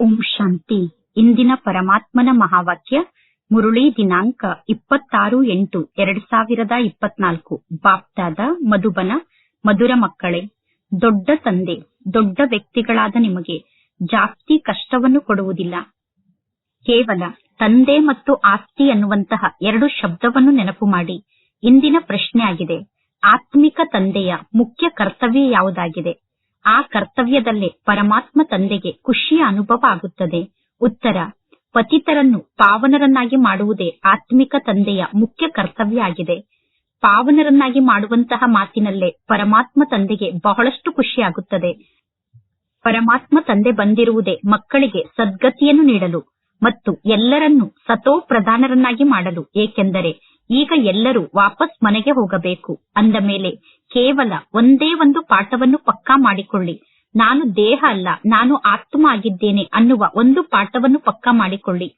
ಓಂ ಶಾಂತಿ. ಇಂದಿನ ಪರಮಾತ್ಮನ ಮಹಾವಾಕ್ಯ, ಮುರುಳಿ ದಿನಾಂಕ ಇಪ್ಪತ್ತಾರು ಎಂಟು, ಎರಡ್ ಸಾವಿರದ ಇಪ್ಪತ್ನಾಲ್ಕು. ಬಾಪ್ತಾದ, ಮಧುಬನ, ಮಧುರ ಮಕ್ಕಳೇ, ದೊಡ್ಡ ತಂದೆ, ದೊಡ್ಡ ವ್ಯಕ್ತಿಗಳಾದ ನಿಮಗೆ ಜಾಸ್ತಿ ಕಷ್ಟವನ್ನು ಕೊಡುವುದಿಲ್ಲ. ಕೇವಲ ತಂದೆ ಮತ್ತು ಆಸ್ತಿ ಅನ್ನುವಂತಹ ಎರಡು ಶಬ್ದವನ್ನು ನೆನಪು ಮಾಡಿ. ಇಂದಿನ ಪ್ರಶ್ನೆ ಆಗಿದೆ ಆತ್ಮಿಕ ತಂದೆಯ ಮುಖ್ಯ ಕರ್ತವ್ಯ ಯಾವುದಾಗಿದೆ? ಆ ಕರ್ತವ್ಯದಲ್ಲೇ ಪರಮಾತ್ಮ ತಂದೆಗೆ ಖುಷಿಯ ಅನುಭವ ಆಗುತ್ತದೆ ಉತ್ತರ, ಪತಿತರನ್ನು ಪಾವನರನ್ನಾಗಿ ಮಾಡುವುದೇ ಆತ್ಮಿಕ ತಂದೆಯ ಮುಖ್ಯ ಕರ್ತವ್ಯ ಆಗಿದೆ ಪಾವನರನ್ನಾಗಿ ಮಾಡುವಂತಹ ಮಾತಿನಲ್ಲೇ ಪರಮಾತ್ಮ ತಂದೆಗೆ ಬಹಳಷ್ಟು ಖುಷಿಯಾಗುತ್ತದೆ. ಪರಮಾತ್ಮ ತಂದೆ ಬಂದಿರುವುದೇ ಮಕ್ಕಳಿಗೆ ಸದ್ಗತಿಯನ್ನು ನೀಡಲು ಮತ್ತು ಎಲ್ಲರನ್ನೂ ಸತೋ ಪ್ರಧಾನರನ್ನಾಗಿ ಮಾಡಲು, ಏಕೆಂದರೆ ಈಗ ಎಲ್ಲರೂ ವಾಪಸ್ ಮನೆಗೆ ಹೋಗಬೇಕು. ಅಂದ ಮೇಲೆ, ಕೇವಲ ಒಂದೇ ಒಂದು ಪಾಠವನ್ನು ಪಕ್ಕಾ ಮಾಡಿಕೊಳ್ಳಿ. ನಾನು ದೇಹ ಅಲ್ಲ, ನಾನು ಆತ್ಮ ಆಗಿದ್ದೇನೆ ಅನ್ನುವ ಒಂದು ಪಾಠವನ್ನು ಪಕ್ಕಾ ಮಾಡಿಕೊಳ್ಳಿ.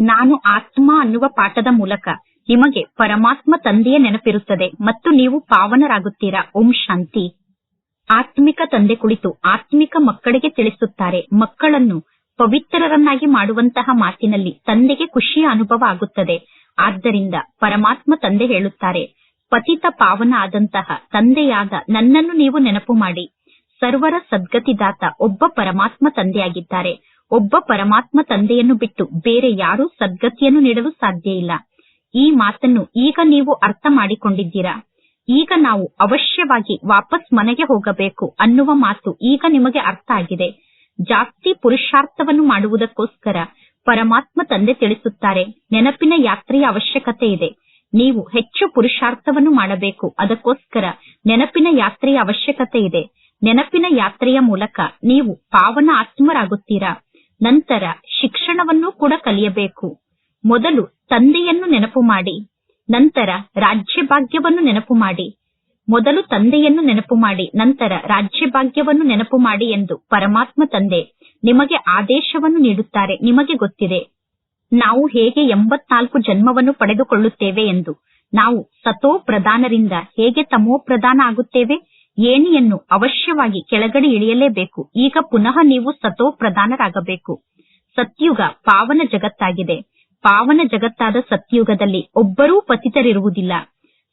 ನಾನು ಆತ್ಮ ಅನ್ನುವ ಪಾಠದ ಮೂಲಕ ನಿಮಗೆ ಪರಮಾತ್ಮ ತಂದೆಯ ನೆನಪಿರುತ್ತದೆ ಮತ್ತು ನೀವು ಪಾವನರಾಗುತ್ತೀರಾ? ಓಂ ಶಾಂತಿ. ಆತ್ಮಿಕ ತಂದೆ ಕುಳಿತು ಆತ್ಮಿಕ ಮಕ್ಕಳಿಗೆ ತಿಳಿಸುತ್ತಾರೆ. ಮಕ್ಕಳನ್ನು ಪವಿತ್ರರನ್ನಾಗಿ ಮಾಡುವಂತಹ ಮಾತಿನಲ್ಲಿ ತಂದೆಗೆ ಖುಷಿಯ ಅನುಭವ ಆಗುತ್ತದೆ. ಆದ್ದರಿಂದ ಪರಮಾತ್ಮ ತಂದೆ ಹೇಳುತ್ತಾರೆ, ಪತಿತ ಪಾವನ ಆದಂತಹ ತಂದೆಯಾದ ನನ್ನನ್ನು ನೀವು ನೆನಪು ಮಾಡಿ. ಸರ್ವರ ಸದ್ಗತಿದಾತ ಒಬ್ಬ ಪರಮಾತ್ಮ ತಂದೆಯಾಗಿದ್ದಾರೆ. ಒಬ್ಬ ಪರಮಾತ್ಮ ತಂದೆಯನ್ನು ಬಿಟ್ಟು ಬೇರೆ ಯಾರೂ ಸದ್ಗತಿಯನ್ನು ನೀಡಲು ಸಾಧ್ಯ ಇಲ್ಲ. ಈ ಮಾತನ್ನು ಈಗ ನೀವು ಅರ್ಥ ಮಾಡಿಕೊಂಡಿದ್ದೀರಾ? ಈಗ ನಾವು ಅವಶ್ಯವಾಗಿ ವಾಪಸ್ ಮನೆಗೆ ಹೋಗಬೇಕು ಅನ್ನುವ ಮಾತು ಈಗ ನಿಮಗೆ ಅರ್ಥ ಆಗಿದೆ. ಜಾಸ್ತಿ ಪುರುಷಾರ್ಥವನ್ನು ಮಾಡುವುದಕ್ಕೋಸ್ಕರ ಪರಮಾತ್ಮ ತಂದೆ ತಿಳಿಸುತ್ತಾರೆ. ನೆನಪಿನ ಯಾತ್ರೆಯ ಅವಶ್ಯಕತೆ ಇದೆ. ನೀವು ಹೆಚ್ಚು ಪುರುಷಾರ್ಥವನ್ನು ಮಾಡಬೇಕು. ಅದಕ್ಕೋಸ್ಕರ ನೆನಪಿನ ಯಾತ್ರೆಯ ಅವಶ್ಯಕತೆ ಇದೆ. ನೆನಪಿನ ಯಾತ್ರೆಯ ಮೂಲಕ ನೀವು ಪಾವನ ಆತ್ಮರಾಗುತ್ತೀರಾ? ನಂತರ ಶಿಕ್ಷಣವನ್ನು ಕೂಡ ಕಲಿಯಬೇಕು. ಮೊದಲು ತಂದೆಯನ್ನು ನೆನಪು ಮಾಡಿ. ನಂತರ ರಾಜ್ಯಭಾಗ್ಯವನ್ನು ನೆನಪು ಮಾಡಿ. ಮೊದಲು ತಂದೆಯನ್ನು ನೆನಪು ಮಾಡಿ. ನಂತರ ರಾಜ್ಯಭಾಗ್ಯವನ್ನು ನೆನಪು ಮಾಡಿ ಎಂದು ಪರಮಾತ್ಮ ತಂದೆ ನಿಮಗೆ ಆದೇಶವನ್ನು ನೀಡುತ್ತಾರೆ. ನಿಮಗೆ ಗೊತ್ತಿದೆ. ನಾವು ಹೇಗೆ ಎಂಬತ್ನಾಲ್ಕು ಜನ್ಮವನ್ನು ಪಡೆದುಕೊಳ್ಳುತ್ತೇವೆ ಎಂದು. ನಾವು ಸತೋ ಪ್ರಧಾನರಿಂದ ಹೇಗೆ ತಮೋ ಪ್ರಧಾನ ಆಗುತ್ತೇವೆ? ಏಣಿಯನ್ನು ಅವಶ್ಯವಾಗಿ ಕೆಳಗಡೆ ಇಳಿಯಲೇಬೇಕು. ಈಗ ಪುನಃ ನೀವು ಸತೋ ಪ್ರಧಾನರಾಗಬೇಕು. ಸತ್ಯುಗ ಪಾವನ ಜಗತ್ತಾಗಿದೆ. ಪಾವನ ಜಗತ್ತಾದ ಸತ್ಯುಗದಲ್ಲಿ ಒಬ್ಬರೂ ಪತಿತರಿರುವುದಿಲ್ಲ.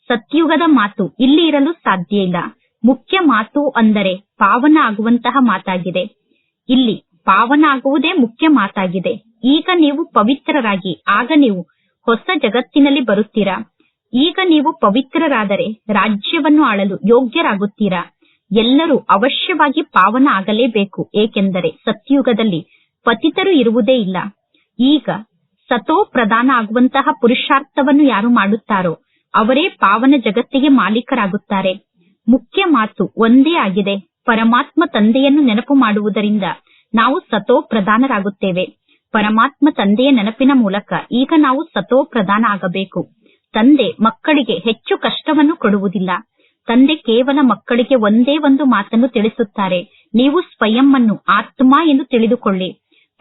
ಸತ್ಯುಗದ ಮಾತು ಇಲ್ಲಿ ಇರಲು ಸಾಧ್ಯ ಇಲ್ಲ. ಮುಖ್ಯ ಮಾತು ಅಂದರೆ ಪಾವನ ಆಗುವಂತಹ ಮಾತಾಗಿದೆ. ಇಲ್ಲಿ ಪಾವನ ಆಗುವುದೇ ಮುಖ್ಯ ಮಾತಾಗಿದೆ. ಈಗ ನೀವು ಪವಿತ್ರರಾಗಿ, ಆಗ ನೀವು ಹೊಸ ಜಗತ್ತಿನಲ್ಲಿ ಬರುತ್ತೀರಾ? ಈಗ ನೀವು ಪವಿತ್ರರಾದರೆ ರಾಜ್ಯವನ್ನು ಆಳಲು ಯೋಗ್ಯರಾಗುತ್ತೀರಾ? ಎಲ್ಲರೂ ಅವಶ್ಯವಾಗಿ ಪಾವನ ಆಗಲೇಬೇಕು, ಏಕೆಂದರೆ ಸತ್ಯುಗದಲ್ಲಿ ಪತಿತರು ಇರುವುದೇ ಇಲ್ಲ. ಈಗ ಸತೋ ಪ್ರಧಾನ ಆಗುವಂತಹ ಪುರುಷಾರ್ಥವನ್ನು ಯಾರು ಮಾಡುತ್ತಾರೋ, ಅವರೇ ಪಾವನ ಜಗತ್ತಿಗೆ ಮಾಲೀಕರಾಗುತ್ತಾರೆ. ಮುಖ್ಯ ಮಾತು ಒಂದೇ ಆಗಿದೆ. ಪರಮಾತ್ಮ ತಂದೆಯನ್ನು ನೆನಪು ಮಾಡುವುದರಿಂದ ನಾವು ಸತೋ ಪ್ರಧಾನರಾಗುತ್ತೇವೆ. ಪರಮಾತ್ಮ ತಂದೆಯ ನೆನಪಿನ ಮೂಲಕ ಈಗ ನಾವು ಸತೋ ಪ್ರಧಾನ ಆಗಬೇಕು. ತಂದೆ ಮಕ್ಕಳಿಗೆ ಹೆಚ್ಚು ಕಷ್ಟವನ್ನು ಕೊಡುವುದಿಲ್ಲ. ತಂದೆ ಕೇವಲ ಮಕ್ಕಳಿಗೆ ಒಂದೇ ಒಂದು ಮಾತನ್ನು ತಿಳಿಸುತ್ತಾರೆ. ನೀವು ಸ್ವಯಂ ಅನ್ನು ಆತ್ಮ ಎಂದು ತಿಳಿದುಕೊಳ್ಳಿ.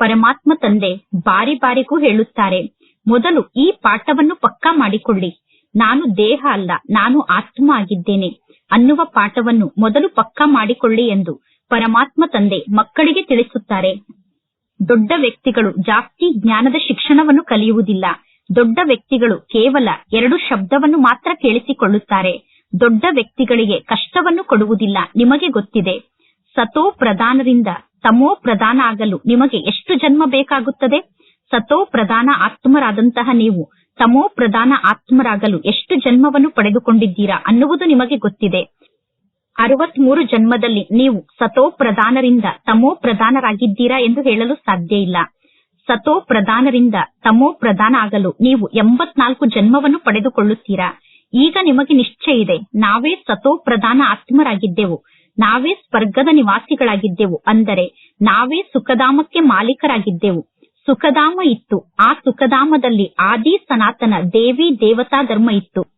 ಪರಮಾತ್ಮ ತಂದೆ ಬಾರಿ ಬಾರಿಗೂ ಹೇಳುತ್ತಾರೆ, ಮೊದಲು ಈ ಪಾಠವನ್ನು ಪಕ್ಕಾ ಮಾಡಿಕೊಳ್ಳಿ. ನಾನು ದೇಹ ಅಲ್ಲ, ನಾನು ಆತ್ಮ ಆಗಿದ್ದೇನೆ. ಅನ್ನುವ ಪಾಠವನ್ನು ಮೊದಲು ಪಕ್ಕಾ ಮಾಡಿಕೊಳ್ಳಿ ಎಂದು ಪರಮಾತ್ಮ ತಂದೆ ಮಕ್ಕಳಿಗೆ ತಿಳಿಸುತ್ತಾರೆ. ದೊಡ್ಡ ವ್ಯಕ್ತಿಗಳು ಜಾಸ್ತಿ ಜ್ಞಾನದ ಶಿಕ್ಷಣವನ್ನು ಕಲಿಯುವುದಿಲ್ಲ. ದೊಡ್ಡ ವ್ಯಕ್ತಿಗಳು ಕೇವಲ ಎರಡು ಶಬ್ದವನ್ನು ಮಾತ್ರ ಕೇಳಿಸಿಕೊಳ್ಳುತ್ತಾರೆ. ದೊಡ್ಡ ವ್ಯಕ್ತಿಗಳಿಗೆ ಕಷ್ಟವನ್ನು ಕೊಡುವುದಿಲ್ಲ ನಿಮಗೆ ಗೊತ್ತಿದೆ. ಸತೋ ಪ್ರಧಾನರಿಂದ ತಮೋ ಪ್ರಧಾನ ಆಗಲು ನಿಮಗೆ ಎಷ್ಟು ಜನ್ಮ ಬೇಕಾಗುತ್ತದೆ? ಸತೋ ಪ್ರಧಾನ ಆತ್ಮರಾದಂತಹ ನೀವು ತಮೋ ಪ್ರಧಾನ ಆತ್ಮರಾಗಲು ಎಷ್ಟು ಜನ್ಮವನ್ನು ಪಡೆದುಕೊಂಡಿದ್ದೀರಾ ಅನ್ನುವುದು ನಿಮಗೆ ಗೊತ್ತಿದೆ. ಅರವತ್ಮೂರು ಜನ್ಮದಲ್ಲಿ ನೀವು ಸತೋ ಪ್ರಧಾನರಿಂದ ತಮೋ ಪ್ರಧಾನರಾಗಿದ್ದೀರಾ ಎಂದು ಹೇಳಲು ಸಾಧ್ಯ ಇಲ್ಲ. ಸತೋ ಪ್ರಧಾನರಿಂದ ತಮೋ ಪ್ರಧಾನ ಆಗಲು ನೀವು ಎಂಬತ್ನಾಲ್ಕು ಜನ್ಮವನ್ನು ಪಡೆದುಕೊಳ್ಳುತ್ತೀರಾ. ಈಗ ನಿಮಗೆ ನಿಶ್ಚಯ ಇದೆ. ನಾವೇ ಸತೋ ಪ್ರಧಾನ ಆತ್ಮರಾಗಿದ್ದೆವು. ನಾವೇ ಸ್ವರ್ಗದ ನಿವಾಸಿಗಳಾಗಿದ್ದೆವು. ಅಂದರೆ ನಾವೇ ಸುಖಧಾಮಕ್ಕೆ ಮಾಲೀಕರಾಗಿದ್ದೆವು. ಸುಖಧಾಮ ಇತ್ತು. ಆ ಸುಖಧಾಮದಲ್ಲಿ ಆದಿ ಸನಾತನ ದೇವಿ ದೇವತಾ ಧರ್ಮ ಇತ್ತು.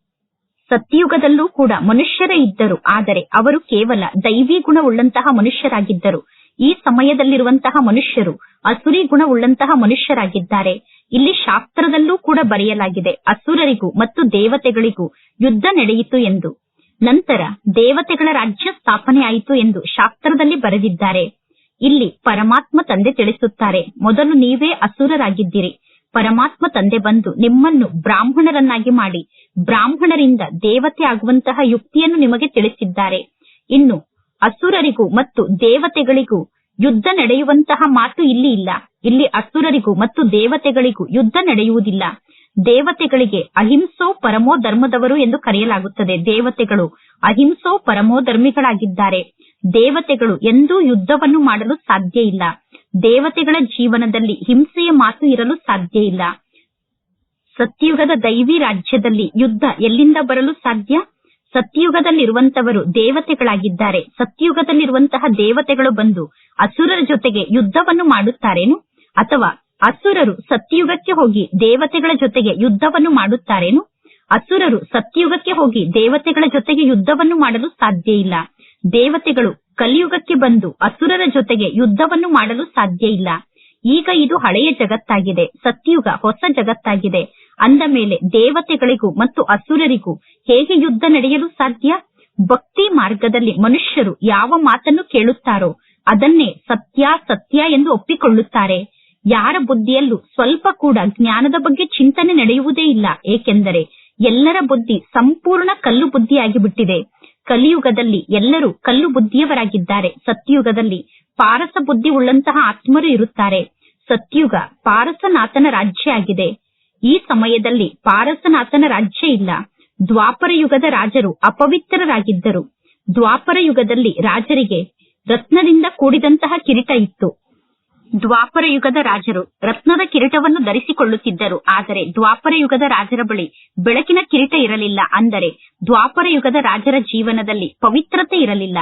ಸತ್ಯುಗದಲ್ಲೂ ಕೂಡ ಮನುಷ್ಯರೇ ಇದ್ದರು. ಆದರೆ ಅವರು ಕೇವಲ ದೈವಿ ಗುಣವುಳ್ಳಂತಹ ಮನುಷ್ಯರಾಗಿದ್ದರು. ಈ ಸಮಯದಲ್ಲಿರುವಂತಹ ಮನುಷ್ಯರು ಅಸುರಿ ಗುಣವುಳ್ಳಂತಹ ಮನುಷ್ಯರಾಗಿದ್ದಾರೆ. ಇಲ್ಲಿ ಶಾಸ್ತ್ರದಲ್ಲೂ ಕೂಡ ಬರೆಯಲಾಗಿದೆ, ಅಸುರರಿಗೂ ಮತ್ತು ದೇವತೆಗಳಿಗೂ ಯುದ್ಧ ನಡೆಯಿತು ಎಂದು. ನಂತರ ದೇವತೆಗಳ ರಾಜ್ಯ ಸ್ಥಾಪನೆ ಆಯಿತು ಎಂದು ಶಾಸ್ತ್ರದಲ್ಲಿ ಬರೆದಿದ್ದಾರೆ. ಇಲ್ಲಿ ಪರಮಾತ್ಮ ತಂದೆ ತಿಳಿಸುತ್ತಾರೆ, ಮೊದಲು ನೀವೇ ಅಸುರರಾಗಿದ್ದೀರಿ. ಪರಮಾತ್ಮ ತಂದೆ ಬಂದು ನಿಮ್ಮನ್ನು ಬ್ರಾಹ್ಮಣರನ್ನಾಗಿ ಮಾಡಿ, ಬ್ರಾಹ್ಮಣರಿಂದ ದೇವತೆ ಆಗುವಂತಹ ಯುಕ್ತಿಯನ್ನು ನಿಮಗೆ ತಿಳಿಸಿದ್ದಾರೆ. ಇನ್ನು ಅಸುರರಿಗೂ ಮತ್ತು ದೇವತೆಗಳಿಗೂ ಯುದ್ಧ ನಡೆಯುವಂತಹ ಮಾತು ಇಲ್ಲಿ ಇಲ್ಲ. ಇಲ್ಲಿ ಅಸುರರಿಗೂ ಮತ್ತು ದೇವತೆಗಳಿಗೂ ಯುದ್ಧ ನಡೆಯುವುದಿಲ್ಲ. ದೇವತೆಗಳಿಗೆ ಅಹಿಂಸೋ ಪರಮೋ ಧರ್ಮದವರು ಎಂದು ಕರೆಯಲಾಗುತ್ತದೆ. ದೇವತೆಗಳು ಅಹಿಂಸೋ ಪರಮೋ ಧರ್ಮಿಗಳಾಗಿದ್ದಾರೆ. ದೇವತೆಗಳು ಎಂದೂ ಯುದ್ಧವನ್ನು ಮಾಡಲು ಸಾಧ್ಯ ಇಲ್ಲ. ದೇವತೆಗಳ ಜೀವನದಲ್ಲಿ ಹಿಂಸೆಯ ಮಾತು ಇರಲು ಸಾಧ್ಯ ಇಲ್ಲ. ಸತ್ಯುಗದ ದೈವಿ ರಾಜ್ಯದಲ್ಲಿ ಯುದ್ಧ ಎಲ್ಲಿಂದ ಬರಲು ಸಾಧ್ಯ? ಸತ್ಯುಗದಲ್ಲಿರುವಂತವರು ದೇವತೆಗಳಾಗಿದ್ದಾರೆ. ಸತ್ಯುಗದಲ್ಲಿರುವಂತಹ ದೇವತೆಗಳು ಬಂದು ಅಸುರರ ಜೊತೆಗೆ ಯುದ್ಧವನ್ನು ಮಾಡುತ್ತಾರೇನು? ಅಥವಾ ಅಸುರರು ಸತ್ಯುಗಕ್ಕೆ ಹೋಗಿ ದೇವತೆಗಳ ಜೊತೆಗೆ ಯುದ್ಧವನ್ನು ಮಾಡುತ್ತಾರೇನು? ಅಸುರರು ಸತ್ಯುಗಕ್ಕೆ ಹೋಗಿ ದೇವತೆಗಳ ಜೊತೆಗೆ ಯುದ್ಧವನ್ನು ಮಾಡಲು ಸಾಧ್ಯ ಇಲ್ಲ. ದೇವತೆಗಳು ಕಲಿಯುಗಕ್ಕೆ ಬಂದು ಅಸುರರ ಜೊತೆಗೆ ಯುದ್ಧವನ್ನು ಮಾಡಲು ಸಾಧ್ಯ ಇಲ್ಲ. ಈಗ ಇದು ಹಳೆಯ ಜಗತ್ತಾಗಿದೆ. ಸತ್ಯುಗ, ಹೊಸ ಜಗತ್ತಾಗಿದೆ. ಅಂದ ಮೇಲೆ ದೇವತೆಗಳಿಗೂ ಮತ್ತು ಅಸುರರಿಗೂ ಹೇಗೆ ಯುದ್ಧ ನಡೆಯಲು ಸಾಧ್ಯ? ಭಕ್ತಿ ಮಾರ್ಗದಲ್ಲಿ ಮನುಷ್ಯರು ಯಾವ ಮಾತನ್ನು ಕೇಳುತ್ತಾರೋ ಅದನ್ನೇ ಸತ್ಯ ಸತ್ಯ ಎಂದು ಒಪ್ಪಿಕೊಳ್ಳುತ್ತಾರೆ. ಯಾರ ಬುದ್ಧಿಯಲ್ಲೂ ಸ್ವಲ್ಪ ಕೂಡ ಜ್ಞಾನದ ಬಗ್ಗೆ ಚಿಂತನೆ ನಡೆಯುವುದೇ ಇಲ್ಲ. ಏಕೆಂದರೆ ಎಲ್ಲರ ಬುದ್ಧಿ ಸಂಪೂರ್ಣ ಕಲ್ಲು ಬುದ್ಧಿಯಾಗಿ ಬಿಟ್ಟಿದೆ ಕಲಿಯುಗದಲ್ಲಿ ಎಲ್ಲರೂ ಕಲ್ಲು ಬುದ್ಧಿಯವರಾಗಿದ್ದಾರೆ. ಸತ್ಯುಗದಲ್ಲಿ ಪಾರಸ ಬುದ್ಧಿ ಉಳ್ಳಂತಹ ಆತ್ಮರು ಇರುತ್ತಾರೆ. ಸತ್ಯುಗ ಪಾರಸನಾಥನ ರಾಜ್ಯ ಆಗಿದೆ. ಈ ಸಮಯದಲ್ಲಿ ಪಾರಸನಾಥನ ರಾಜ್ಯ ಇಲ್ಲ. ದ್ವಾಪರ ಯುಗದ ರಾಜರು ಅಪವಿತ್ರರಾಗಿದ್ದರು. ದ್ವಾಪರ ಯುಗದಲ್ಲಿ ರಾಜರಿಗೆ ರತ್ನದಿಂದ ಕೂಡಿದಂತಹ ಕಿರೀಟ ಇತ್ತು. ದ್ವಾಪರ ಯುಗದ ರಾಜರು ರತ್ನದ ಕಿರೀಟವನ್ನು ಧರಿಸಿಕೊಳ್ಳುತ್ತಿದ್ದರು. ಆದರೆ ದ್ವಾಪರ ಯುಗದ ರಾಜರ ಬಳಿ ಬೆಳಕಿನ ಕಿರೀಟ ಇರಲಿಲ್ಲ. ಅಂದರೆ ದ್ವಾಪರ ಯುಗದ ರಾಜರ ಜೀವನದಲ್ಲಿ ಪವಿತ್ರತೆ ಇರಲಿಲ್ಲ.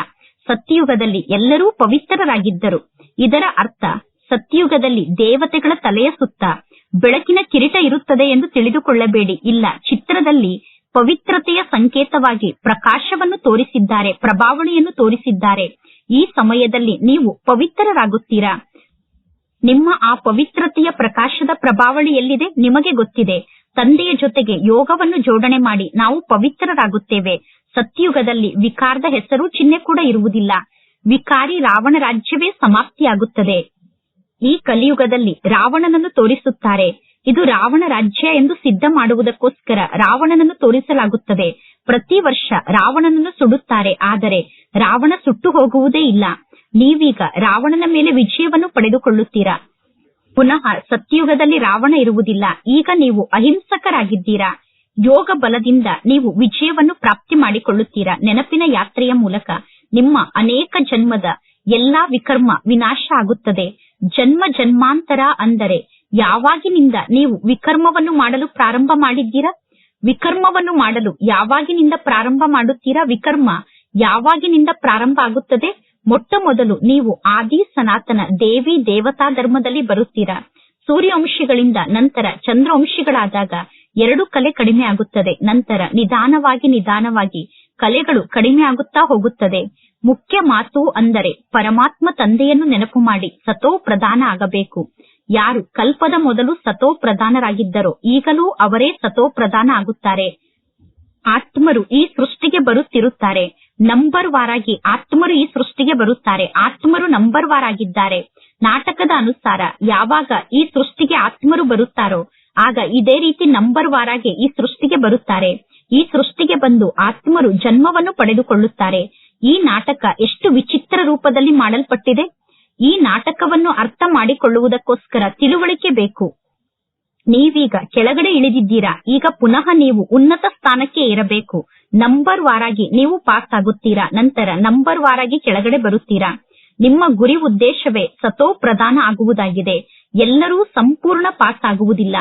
ಸತ್ಯಯುಗದಲ್ಲಿ ಎಲ್ಲರೂ ಪವಿತ್ರರಾಗಿದ್ದರು. ಇದರ ಅರ್ಥ ಸತ್ಯಯುಗದಲ್ಲಿ ದೇವತೆಗಳ ತಲೆಯ ಸುತ್ತ ಬೆಳಕಿನ ಕಿರೀಟ ಇರುತ್ತದೆ ಎಂದು ತಿಳಿದುಕೊಳ್ಳಬೇಡಿ. ಇಲ್ಲ, ಚಿತ್ರದಲ್ಲಿ ಪವಿತ್ರತೆಯ ಸಂಕೇತವಾಗಿ ಪ್ರಕಾಶವನ್ನು ತೋರಿಸಿದ್ದಾರೆ, ಪ್ರಭಾವಳಿಯನ್ನು ತೋರಿಸಿದ್ದಾರೆ. ಈ ಸಮಯದಲ್ಲಿ ನೀವು ಪವಿತ್ರರಾಗುತ್ತೀರಾ? ನಿಮ್ಮ ಆ ಪವಿತ್ರತೆಯ ಪ್ರಕಾಶದ ಪ್ರಭಾವಳಿ ಎಲ್ಲಿದೆ ನಿಮಗೆ ಗೊತ್ತಿದೆ. ತಂದೆಯ ಜೊತೆಗೆ ಯೋಗವನ್ನು ಜೋಡಣೆ ಮಾಡಿ ನಾವು ಪವಿತ್ರರಾಗುತ್ತೇವೆ. ಸತ್ಯುಗದಲ್ಲಿ ವಿಕಾರದ ಹೆಸರು ಚಿಹ್ನೆ ಕೂಡ ಇರುವುದಿಲ್ಲ. ವಿಕಾರಿ ರಾವಣ ರಾಜ್ಯವೇ ಸಮಾಪ್ತಿಯಾಗುತ್ತದೆ. ಈ ಕಲಿಯುಗದಲ್ಲಿ ರಾವಣನನ್ನು ತೋರಿಸುತ್ತಾರೆ. ಇದು ರಾವಣ ರಾಜ್ಯ ಎಂದು ಸಿದ್ಧ ಮಾಡುವುದಕ್ಕೋಸ್ಕರ ರಾವಣನನ್ನು ತೋರಿಸಲಾಗುತ್ತದೆ. ಪ್ರತಿ ವರ್ಷ ರಾವಣನನ್ನು ಸುಡುತ್ತಾರೆ. ಆದರೆ ರಾವಣ ಸುಟ್ಟು ಹೋಗುವುದೇ ಇಲ್ಲ. ನೀವೀಗ ರಾವಣನ ಮೇಲೆ ವಿಜಯವನ್ನು ಪಡೆದುಕೊಳ್ಳುತ್ತೀರಾ? ಪುನಃ ಸತ್ಯಯುಗದಲ್ಲಿ ರಾವಣ ಇರುವುದಿಲ್ಲ. ಈಗ ನೀವು ಅಹಿಂಸಕರಾಗಿದ್ದೀರಾ? ಯೋಗ ಬಲದಿಂದ ನೀವು ವಿಜಯವನ್ನು ಪ್ರಾಪ್ತಿ ಮಾಡಿಕೊಳ್ಳುತ್ತೀರಾ? ನೆನಪಿನ ಯಾತ್ರೆಯ ಮೂಲಕ ನಿಮ್ಮ ಅನೇಕ ಜನ್ಮದ ಎಲ್ಲಾ ವಿಕರ್ಮ ವಿನಾಶ ಆಗುತ್ತದೆ. ಜನ್ಮ ಜನ್ಮಾಂತರ ಅಂದರೆ ಯಾವಾಗಿನಿಂದ ನೀವು ವಿಕರ್ಮವನ್ನು ಮಾಡಲು ಪ್ರಾರಂಭ ಮಾಡಿದ್ದೀರಾ? ವಿಕರ್ಮವನ್ನು ಮಾಡಲು ಯಾವಾಗಿನಿಂದ ಪ್ರಾರಂಭ ಮಾಡುತ್ತೀರಾ? ವಿಕರ್ಮ ಯಾವಾಗಿನಿಂದ ಪ್ರಾರಂಭ ಆಗುತ್ತದೆ? ಮೊಟ್ಟ ಮೊದಲು ನೀವು ಆದಿ ಸನಾತನ ದೇವಿ ದೇವತಾ ಧರ್ಮದಲ್ಲಿ ಬರುತ್ತೀರಾ? ಸೂರ್ಯವಂಶಿಗಳಿಂದ ನಂತರ ಚಂದ್ರವಂಶಿಗಳಾದಾಗ ಎರಡು ಕಲೆ ಕಡಿಮೆ ಆಗುತ್ತದೆ. ನಂತರ ನಿಧಾನವಾಗಿ ನಿಧಾನವಾಗಿ ಕಲೆಗಳು ಕಡಿಮೆ ಆಗುತ್ತಾ ಹೋಗುತ್ತದೆ. ಮುಖ್ಯ ಮಾತು ಅಂದರೆ ಪರಮಾತ್ಮ ತಂದೆಯನ್ನು ನೆನಪು ಮಾಡಿ, ಸತೋ ಪ್ರಧಾನ ಆಗಬೇಕು. ಯಾರು ಕಲ್ಪದ ಮೊದಲು ಸತೋ ಪ್ರಧಾನರಾಗಿದ್ದರೋ ಈಗಲೂ ಅವರೇ ಸತೋ ಪ್ರಧಾನ ಆಗುತ್ತಾರೆ. ಆತ್ಮರು ಈ ಸೃಷ್ಟಿಗೆ ಬರುತ್ತಿರುತ್ತಾರೆ. ನಂಬರ್ ವಾರಾಗಿ ಆತ್ಮರು ಈ ಸೃಷ್ಟಿಗೆ ಬರುತ್ತಾರೆ. ಆತ್ಮರು ನಂಬರ್ ವಾರ್ ಆಗಿದ್ದಾರೆ. ನಾಟಕದ ಅನುಸಾರ ಯಾವಾಗ ಈ ಸೃಷ್ಟಿಗೆ ಆತ್ಮರು ಬರುತ್ತಾರೋ, ಆಗ ಇದೇ ರೀತಿ ನಂಬರ್ ವಾರಾಗಿ ಈ ಸೃಷ್ಟಿಗೆ ಬರುತ್ತಾರೆ. ಈ ಸೃಷ್ಟಿಗೆ ಬಂದು ಆತ್ಮರು ಜನ್ಮವನ್ನು ಪಡೆದುಕೊಳ್ಳುತ್ತಾರೆ. ಈ ನಾಟಕ ಎಷ್ಟು ವಿಚಿತ್ರ ರೂಪದಲ್ಲಿ ಮಾಡಲ್ಪಟ್ಟಿದೆ? ಈ ನಾಟಕವನ್ನು ಅರ್ಥ ಮಾಡಿಕೊಳ್ಳುವುದಕ್ಕೋಸ್ಕರ ತಿಳುವಳಿಕೆ ಬೇಕು. ನೀವೀಗ ಕೆಳಗಡೆ ಇಳಿದಿದ್ದೀರಾ? ಈಗ ಪುನಃ ನೀವು ಉನ್ನತ ಸ್ಥಾನಕ್ಕೆ ಏರಬೇಕು. ನಂಬರ್ ವಾರಾಗಿ ನೀವು ಪಾಸ್ ಆಗುತ್ತೀರಾ? ನಂತರ ನಂಬರ್ ವಾರಾಗಿ ಕೆಳಗಡೆ ಬರುತ್ತೀರಾ? ನಿಮ್ಮ ಗುರಿ ಉದ್ದೇಶವೇ ಸತೋ ಪ್ರಧಾನ ಆಗುವುದಾಗಿದೆ. ಎಲ್ಲರೂ ಸಂಪೂರ್ಣ ಪಾಸ್ ಆಗುವುದಿಲ್ಲ.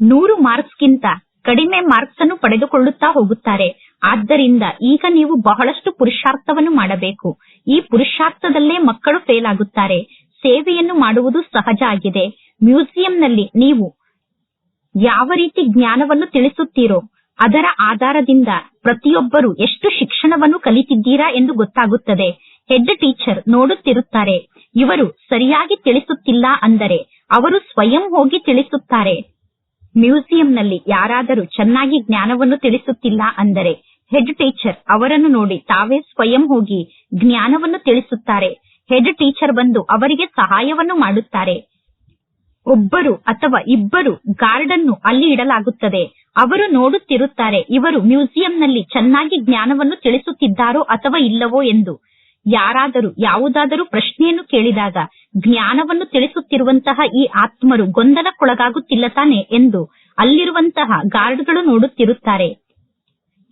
ನೂರು ಮಾರ್ಕ್ಸ್ಗಿಂತ ಕಡಿಮೆ ಮಾರ್ಕ್ಸ್ ಅನ್ನು ಪಡೆದುಕೊಳ್ಳುತ್ತಾ ಹೋಗುತ್ತಾರೆ. ಆದ್ದರಿಂದ ಈಗ ನೀವು ಬಹಳಷ್ಟು ಪುರುಷಾರ್ಥವನ್ನು ಮಾಡಬೇಕು. ಈ ಪುರುಷಾರ್ಥದಲ್ಲೇ ಮಕ್ಕಳು ಫೇಲ್ ಆಗುತ್ತಾರೆ. ಸೇವೆಯನ್ನು ಮಾಡುವುದು ಸಹಜ ಆಗಿದೆ. ಮ್ಯೂಸಿಯಂನಲ್ಲಿ ನೀವು ಯಾವ ರೀತಿ ಜ್ಞಾನವನ್ನು ತಿಳಿಸುತ್ತೀರೋ, ಅದರ ಆಧಾರದಿಂದ ಪ್ರತಿಯೊಬ್ಬರು ಎಷ್ಟು ಶಿಕ್ಷಣವನ್ನು ಕಲಿತಿದ್ದೀರಾ ಎಂದು ಗೊತ್ತಾಗುತ್ತದೆ. ಹೆಡ್ ಟೀಚರ್ ನೋಡುತ್ತಿರುತ್ತಾರೆ, ಇವರು ಸರಿಯಾಗಿ ತಿಳಿಸುತ್ತಿಲ್ಲ ಅಂದರೆ, ಅವರು ಸ್ವಯಂ ಹೋಗಿ ತಿಳಿಸುತ್ತಾರೆ. ಮ್ಯೂಸಿಯಂನಲ್ಲಿ ಯಾರಾದರೂ ಚೆನ್ನಾಗಿ ಜ್ಞಾನವನ್ನು ತಿಳಿಸುತ್ತಿಲ್ಲ ಅಂದರೆ, ಹೆಡ್ ಟೀಚರ್ ಅವರನ್ನು ನೋಡಿ ತಾವೇ ಸ್ವಯಂ ಹೋಗಿ ಜ್ಞಾನವನ್ನು ತಿಳಿಸುತ್ತಾರೆ. ಹೆಡ್ ಟೀಚರ್ ಬಂದು ಅವರಿಗೆ ಸಹಾಯವನ್ನು ಮಾಡುತ್ತಾರೆ. ಒಬ್ಬರು ಅಥವಾ ಇಬ್ಬರು ಗಾರ್ಡ್ ಅನ್ನು ಅಲ್ಲಿ ಇಡಲಾಗುತ್ತದೆ. ಅವರು ನೋಡುತ್ತಿರುತ್ತಾರೆ, ಇವರು ಮ್ಯೂಸಿಯಂನಲ್ಲಿ ಚೆನ್ನಾಗಿ ಜ್ಞಾನವನ್ನು ತಿಳಿಸುತ್ತಿದ್ದಾರೋ ಅಥವಾ ಇಲ್ಲವೋ ಎಂದು. ಯಾರಾದರೂ, ಯಾವುದಾದರೂ ಪ್ರಶ್ನೆಯನ್ನು ಕೇಳಿದಾಗ, ಜ್ಞಾನವನ್ನು ತಿಳಿಸುತ್ತಿರುವಂತಹ ಈ ಆತ್ಮರು ಗೊಂದಲಕ್ಕೊಳಗಾಗುತ್ತಿಲ್ಲ ತಾನೆ ಎಂದು ಅಲ್ಲಿರುವಂತಹ ಗಾರ್ಡ್ಗಳು ನೋಡುತ್ತಿರುತ್ತಾರೆ.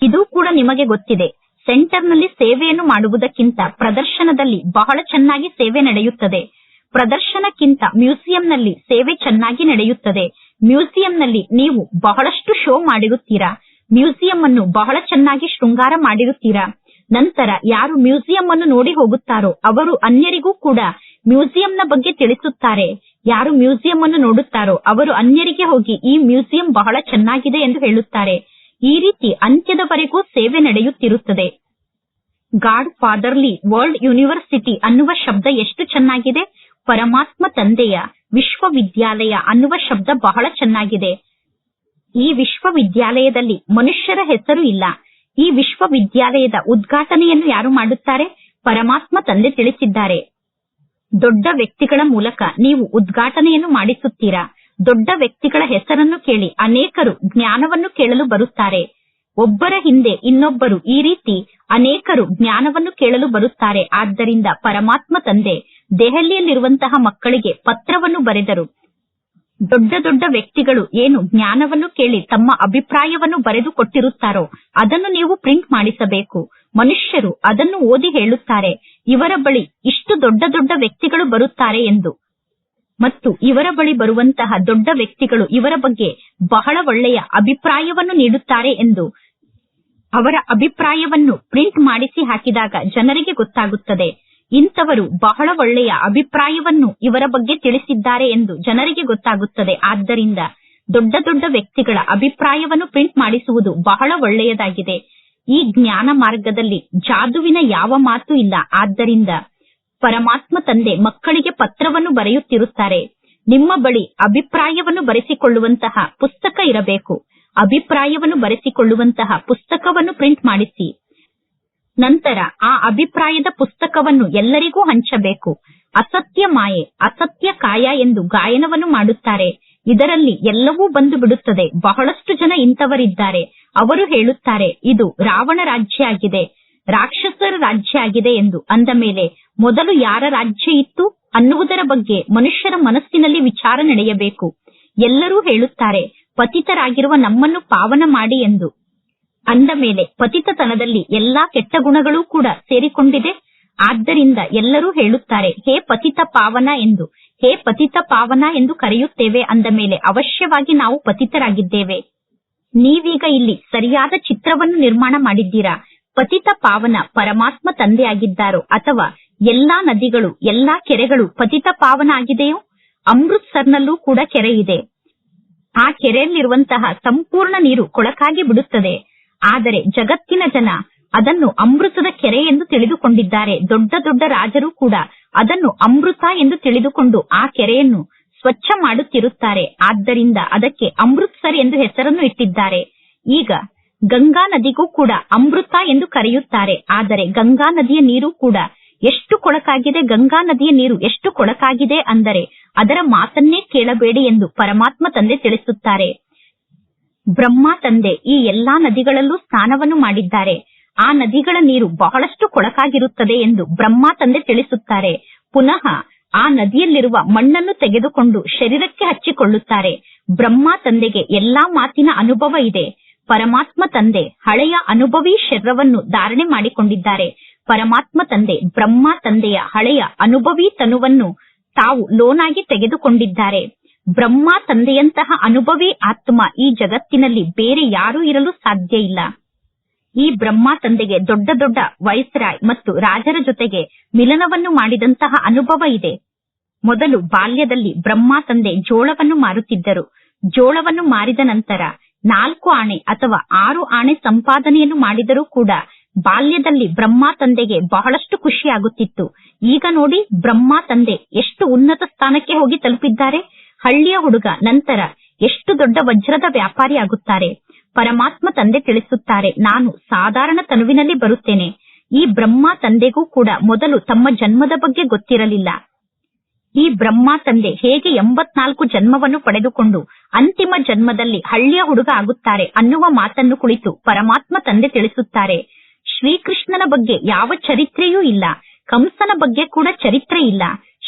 ಇದು ಕೂಡ ನಿಮಗೆ ಗೊತ್ತಿದೆ. ಸೆಂಟರ್ನಲ್ಲಿ ಸೇವೆಯನ್ನು ಮಾಡುವುದಕ್ಕಿಂತ ಪ್ರದರ್ಶನದಲ್ಲಿ ಬಹಳ ಚೆನ್ನಾಗಿ ಸೇವೆ ನಡೆಯುತ್ತದೆ. ಪ್ರದರ್ಶನಕ್ಕಿಂತ ಮ್ಯೂಸಿಯಂನಲ್ಲಿ ಸೇವೆ ಚೆನ್ನಾಗಿ ನಡೆಯುತ್ತದೆ. ಮ್ಯೂಸಿಯಂನಲ್ಲಿ ನೀವು ಬಹಳಷ್ಟು ಶೋ ಮಾಡಿರುತ್ತೀರಾ? ಮ್ಯೂಸಿಯಂ ಅನ್ನು ಬಹಳ ಚೆನ್ನಾಗಿ ಶೃಂಗಾರ ಮಾಡಿರುತ್ತೀರಾ? ನಂತರ ಯಾರು ಮ್ಯೂಸಿಯಂ ಅನ್ನು ನೋಡಿ ಹೋಗುತ್ತಾರೋ ಅವರು ಅನ್ಯರಿಗೂ ಕೂಡ ಮ್ಯೂಸಿಯಂನ ಬಗ್ಗೆ ತಿಳಿಸುತ್ತಾರೆ. ಯಾರು ಮ್ಯೂಸಿಯಂ ಅನ್ನು ನೋಡುತ್ತಾರೋ ಅವರು ಅನ್ಯರಿಗೆ ಹೋಗಿ ಈ ಮ್ಯೂಸಿಯಂ ಬಹಳ ಚೆನ್ನಾಗಿದೆ ಎಂದು ಹೇಳುತ್ತಾರೆ. ಈ ರೀತಿ ಅಂತ್ಯದವರೆಗೂ ಸೇವೆ ನಡೆಯುತ್ತಿರುತ್ತದೆ. ಗಾಡ್ ಫಾದರ್ಲಿ ವರ್ಲ್ಡ್ ಯೂನಿವರ್ಸಿಟಿ ಅನ್ನುವ ಶಬ್ದ ಎಷ್ಟು ಚೆನ್ನಾಗಿದೆ? ಪರಮಾತ್ಮ ತಂದೆಯ ವಿಶ್ವವಿದ್ಯಾಲಯ ಅನ್ನುವ ಶಬ್ದ ಬಹಳ ಚೆನ್ನಾಗಿದೆ. ಈ ವಿಶ್ವವಿದ್ಯಾಲಯದಲ್ಲಿ ಮನುಷ್ಯರ ಹೆಸರು ಇಲ್ಲ. ಈ ವಿಶ್ವವಿದ್ಯಾಲಯದ ಉದ್ಘಾಟನೆಯನ್ನು ಯಾರು ಮಾಡುತ್ತಾರೆ? ಪರಮಾತ್ಮ ತಂದೆ ತಿಳಿಸಿದ್ದಾರೆ. ದೊಡ್ಡ ವ್ಯಕ್ತಿಗಳ ಮೂಲಕ ನೀವು ಉದ್ಘಾಟನೆಯನ್ನು ಮಾಡಿಸುತ್ತೀರಾ? ದೊಡ್ಡ ವ್ಯಕ್ತಿಗಳ ಹೆಸರನ್ನು ಕೇಳಿ ಅನೇಕರು ಜ್ಞಾನವನ್ನು ಕೇಳಲು ಬರುತ್ತಾರೆ. ಒಬ್ಬರ ಹಿಂದೆ ಇನ್ನೊಬ್ಬರು ಈ ರೀತಿ ಅನೇಕರು ಜ್ಞಾನವನ್ನು ಕೇಳಲು ಬರುತ್ತಾರೆ. ಆದ್ದರಿಂದ ಪರಮಾತ್ಮ ತಂದೆ ದೆಹಲಿಯಲ್ಲಿರುವಂತಹ ಮಕ್ಕಳಿಗೆ ಪತ್ರವನ್ನು ಬರೆದರು. ದೊಡ್ಡ ದೊಡ್ಡ ವ್ಯಕ್ತಿಗಳು ಏನು ಜ್ಞಾನವನ್ನು ಕೇಳಿ ತಮ್ಮ ಅಭಿಪ್ರಾಯವನ್ನು ಬರೆದು ಕೊಟ್ಟಿರುತ್ತಾರೋ ಅದನ್ನು ನೀವು ಪ್ರಿಂಟ್ ಮಾಡಿಸಬೇಕು. ಮನುಷ್ಯರು ಅದನ್ನು ಓದಿ ಹೇಳುತ್ತಾರೆ. ಇವರ ಬಳಿ ಇಷ್ಟು ದೊಡ್ಡ ದೊಡ್ಡ ವ್ಯಕ್ತಿಗಳು ಬರುತ್ತಾರೆ ಎಂದು. ಮತ್ತು ಇವರ ಬಳಿ ಬರುವಂತಹ ದೊಡ್ಡ ವ್ಯಕ್ತಿಗಳು ಇವರ ಬಗ್ಗೆ ಬಹಳ ಒಳ್ಳೆಯ ಅಭಿಪ್ರಾಯವನ್ನು ನೀಡುತ್ತಾರೆ ಎಂದು ಅವರ ಅಭಿಪ್ರಾಯವನ್ನು ಪ್ರಿಂಟ್ ಮಾಡಿಸಿ ಹಾಕಿದಾಗ ಜನರಿಗೆ ಗೊತ್ತಾಗುತ್ತದೆ. ಇಂಥವರು ಬಹಳ ಒಳ್ಳೆಯ ಅಭಿಪ್ರಾಯವನ್ನು ಇವರ ಬಗ್ಗೆ ತಿಳಿಸಿದ್ದಾರೆ ಎಂದು ಜನರಿಗೆ ಗೊತ್ತಾಗುತ್ತದೆ. ಆದ್ದರಿಂದ ದೊಡ್ಡ ದೊಡ್ಡ ವ್ಯಕ್ತಿಗಳ ಅಭಿಪ್ರಾಯವನ್ನು ಪ್ರಿಂಟ್ ಮಾಡಿಸುವುದು ಬಹಳ ಒಳ್ಳೆಯದಾಗಿದೆ. ಈ ಜ್ಞಾನ ಮಾರ್ಗದಲ್ಲಿ ಜಾದುವಿನ ಯಾವ ಮಾತು ಇಲ್ಲ. ಆದ್ದರಿಂದ ಪರಮಾತ್ಮ ತಂದೆ ಮಕ್ಕಳಿಗೆ ಪತ್ರವನ್ನು ಬರೆಯುತ್ತಿರುತ್ತಾರೆ. ನಿಮ್ಮ ಬಳಿ ಅಭಿಪ್ರಾಯವನ್ನು ಬರೆಸಿಕೊಳ್ಳುವಂತಹ ಪುಸ್ತಕ ಇರಬೇಕು. ಅಭಿಪ್ರಾಯವನ್ನು ಬರೆಸಿಕೊಳ್ಳುವಂತಹ ಪುಸ್ತಕವನ್ನು ಪ್ರಿಂಟ್ ಮಾಡಿಸಿ. ನಂತರ ಆ ಅಭಿಪ್ರಾಯದ ಪುಸ್ತಕವನ್ನು ಎಲ್ಲರಿಗೂ ಹಂಚಬೇಕು. ಅಸತ್ಯ ಮಾಯೆ, ಅಸತ್ಯ ಕಾಯ ಎಂದು ಗಾಯನವನ್ನು ಮಾಡುತ್ತಾರೆ. ಇದರಲ್ಲಿ ಎಲ್ಲವೂ ಬಂದು ಬಿಡುತ್ತದೆ. ಬಹಳಷ್ಟು ಜನ ಇಂಥವರಿದ್ದಾರೆ. ಅವರು ಹೇಳುತ್ತಾರೆ, ಇದು ರಾವಣ ರಾಜ್ಯ ಆಗಿದೆ ರಾಕ್ಷಸರ ರಾಜ್ಯ ಆಗಿದೆ ಎಂದು. ಅಂದ ಮೇಲೆ, ಮೊದಲು ಯಾರ ರಾಜ್ಯ ಇತ್ತು ಅನ್ನುವುದರ ಬಗ್ಗೆ ಮನುಷ್ಯರ ಮನಸ್ಸಿನಲ್ಲಿ ವಿಚಾರ ನಡೆಯಬೇಕು. ಎಲ್ಲರೂ ಹೇಳುತ್ತಾರೆ ಪತಿತರಾಗಿರುವ ನಮ್ಮನ್ನು ಪಾವನ ಮಾಡಿ ಎಂದು. ಅಂದ ಮೇಲೆ ಪತಿತತನದಲ್ಲಿ ಎಲ್ಲಾ ಕೆಟ್ಟ ಗುಣಗಳೂ ಕೂಡ ಸೇರಿಕೊಂಡಿದೆ. ಆದ್ದರಿಂದ ಎಲ್ಲರೂ ಹೇಳುತ್ತಾರೆ, ಹೇ ಪತಿತ ಪಾವನ ಎಂದು. ಹೇ ಪತಿತ ಪಾವನ ಎಂದು ಕರೆಯುತ್ತೇವೆ. ಅಂದ ಮೇಲೆ, ಅವಶ್ಯವಾಗಿ ನಾವು ಪತಿತರಾಗಿದ್ದೇವೆ. ನೀವೀಗ ಇಲ್ಲಿ ಸರಿಯಾದ ಚಿತ್ರವನ್ನು ನಿರ್ಮಾಣ ಮಾಡಿದ್ದೀರಾ? ಪತಿತ ಪಾವನ ಪರಮಾತ್ಮ ತಂದೆಯಾಗಿದ್ದಾರೋ? ಅಥವಾ ಎಲ್ಲಾ ನದಿಗಳು, ಎಲ್ಲಾ ಕೆರೆಗಳು ಪತಿತ ಪಾವನ ಆಗಿದೆಯೋ? ಅಮೃತ್ಸರ್ನಲ್ಲೂ ಕೂಡ ಕೆರೆ ಇದೆ. ಆ ಕೆರೆಯಲ್ಲಿರುವಂತಹ ಸಂಪೂರ್ಣ ನೀರು ಕೊಳಕಾಗಿ ಬಿಡುತ್ತದೆ. ಆದರೆ ಜಗತ್ತಿನ ಜನ ಅದನ್ನು ಅಮೃತದ ಕೆರೆ ಎಂದು ತಿಳಿದುಕೊಂಡಿದ್ದಾರೆ. ದೊಡ್ಡ ದೊಡ್ಡ ರಾಜರು ಕೂಡ ಅದನ್ನು ಅಮೃತ ಎಂದು ತಿಳಿದುಕೊಂಡು ಆ ಕೆರೆಯನ್ನು ಸ್ವಚ್ಛ ಮಾಡುತ್ತಿರುತ್ತಾರೆ. ಆದ್ದರಿಂದ ಅದಕ್ಕೆ ಅಮೃತ್ಸರ್ ಎಂದು ಹೆಸರನ್ನು ಇಟ್ಟಿದ್ದಾರೆ. ಈಗ ಗಂಗಾ ನದಿಗೂ ಕೂಡ ಅಮೃತ ಎಂದು ಕರೆಯುತ್ತಾರೆ. ಆದರೆ ಗಂಗಾ ನದಿಯ ನೀರು ಕೂಡ ಎಷ್ಟು ಕೊಳಕಾಗಿದೆ, ಗಂಗಾ ನದಿಯ ನೀರು ಎಷ್ಟು ಕೊಳಕಾಗಿದೆ ಅಂದರೆ ಅದರ ಮಾತನ್ನೇ ಕೇಳಬೇಡಿ ಎಂದು ಪರಮಾತ್ಮ ತಂದೆ ತಿಳಿಸುತ್ತಾರೆ. ಬ್ರಹ್ಮ ತಂದೆ ಈ ಎಲ್ಲಾ ನದಿಗಳಲ್ಲೂ ಸ್ನಾನವನ್ನು ಮಾಡಿದ್ದಾರೆ. ಆ ನದಿಗಳ ನೀರು ಬಹಳಷ್ಟು ಕೊಳಕಾಗಿರುತ್ತದೆ ಎಂದು ಬ್ರಹ್ಮ ತಂದೆ ತಿಳಿಸುತ್ತಾರೆ. ಪುನಃ ಆ ನದಿಯಲ್ಲಿರುವ ಮಣ್ಣನ್ನು ತೆಗೆದುಕೊಂಡು ಶರೀರಕ್ಕೆ ಹಚ್ಚಿಕೊಳ್ಳುತ್ತಾರೆ. ಬ್ರಹ್ಮ ತಂದೆಗೆ ಎಲ್ಲಾ ಮಾತಿನ ಅನುಭವ ಇದೆ. ಪರಮಾತ್ಮ ತಂದೆ ಹಳೆಯ ಅನುಭವಿ ಶರೀರವನ್ನು ಧಾರಣೆ ಮಾಡಿಕೊಂಡಿದ್ದಾರೆ. ಪರಮಾತ್ಮ ತಂದೆ ಬ್ರಹ್ಮ ತಂದೆಯ ಹಳೆಯ ಅನುಭವಿ ತನುವನ್ನು ತಾವು ಲೋನಾಗಿ ತೆಗೆದುಕೊಂಡಿದ್ದಾರೆ. ಬ್ರಹ್ಮ ತಂದೆಯಂತಹ ಅನುಭವಿ ಆತ್ಮ ಈ ಜಗತ್ತಿನಲ್ಲಿ ಬೇರೆ ಯಾರೂ ಇರಲು ಸಾಧ್ಯ ಇಲ್ಲ. ಈ ಬ್ರಹ್ಮ ತಂದೆಗೆ ದೊಡ್ಡ ದೊಡ್ಡ ವಯಸ್ಸರಾಯ್ ಮತ್ತು ರಾಜರ ಜೊತೆಗೆ ಮಿಲನವನ್ನು ಮಾಡಿದಂತಹ ಅನುಭವ ಇದೆ. ಮೊದಲು ಬಾಲ್ಯದಲ್ಲಿ ಬ್ರಹ್ಮ ತಂದೆ ಜೋಳವನ್ನು ಮಾರುತ್ತಿದ್ದರು. ಜೋಳವನ್ನು ಮಾರಿದ ನಂತರ ನಾಲ್ಕು ಆಣೆ ಅಥವಾ ಆರು ಆಣೆ ಸಂಪಾದನೆಯನ್ನು ಮಾಡಿದರೂ ಕೂಡ ಬಾಲ್ಯದಲ್ಲಿ ಬ್ರಹ್ಮ ತಂದೆಗೆ ಬಹಳಷ್ಟು ಖುಷಿಯಾಗುತ್ತಿತ್ತು. ಈಗ ನೋಡಿ ಬ್ರಹ್ಮ ತಂದೆ ಎಷ್ಟು ಉನ್ನತ ಸ್ಥಾನಕ್ಕೆ ಹೋಗಿ ತಲುಪಿದ್ದಾರೆ. ಹಳ್ಳಿಯ ಹುಡುಗ ನಂತರ ಎಷ್ಟು ದೊಡ್ಡ ವಜ್ರದ ವ್ಯಾಪಾರಿ ಆಗುತ್ತಾರೆ. ಪರಮಾತ್ಮ ತಂದೆ ತಿಳಿಸುತ್ತಾರೆ, ನಾನು ಸಾಧಾರಣ ತನುವಿನಲ್ಲಿ ಬರುತ್ತೇನೆ. ಈ ಬ್ರಹ್ಮ ತಂದೆಗೂ ಕೂಡ ಮೊದಲು ತಮ್ಮ ಜನ್ಮದ ಬಗ್ಗೆ ಗೊತ್ತಿರಲಿಲ್ಲ. ಈ ಬ್ರಹ್ಮ ತಂದೆ ಹೇಗೆ ಎಂಬತ್ನಾಲ್ಕು ಜನ್ಮವನ್ನು ಪಡೆದುಕೊಂಡು ಅಂತಿಮ ಜನ್ಮದಲ್ಲಿ ಹಳ್ಳಿಯ ಹುಡುಗ ಆಗುತ್ತಾರೆ ಅನ್ನುವ ಮಾತನ್ನು ಕುಳಿತು ಪರಮಾತ್ಮ ತಂದೆ ತಿಳಿಸುತ್ತಾರೆ. ಶ್ರೀಕೃಷ್ಣನ ಬಗ್ಗೆ ಯಾವ ಚರಿತ್ರೆಯೂ ಇಲ್ಲ. ಕಂಸನ ಬಗ್ಗೆ ಕೂಡ ಚರಿತ್ರೆ ಇಲ್ಲ.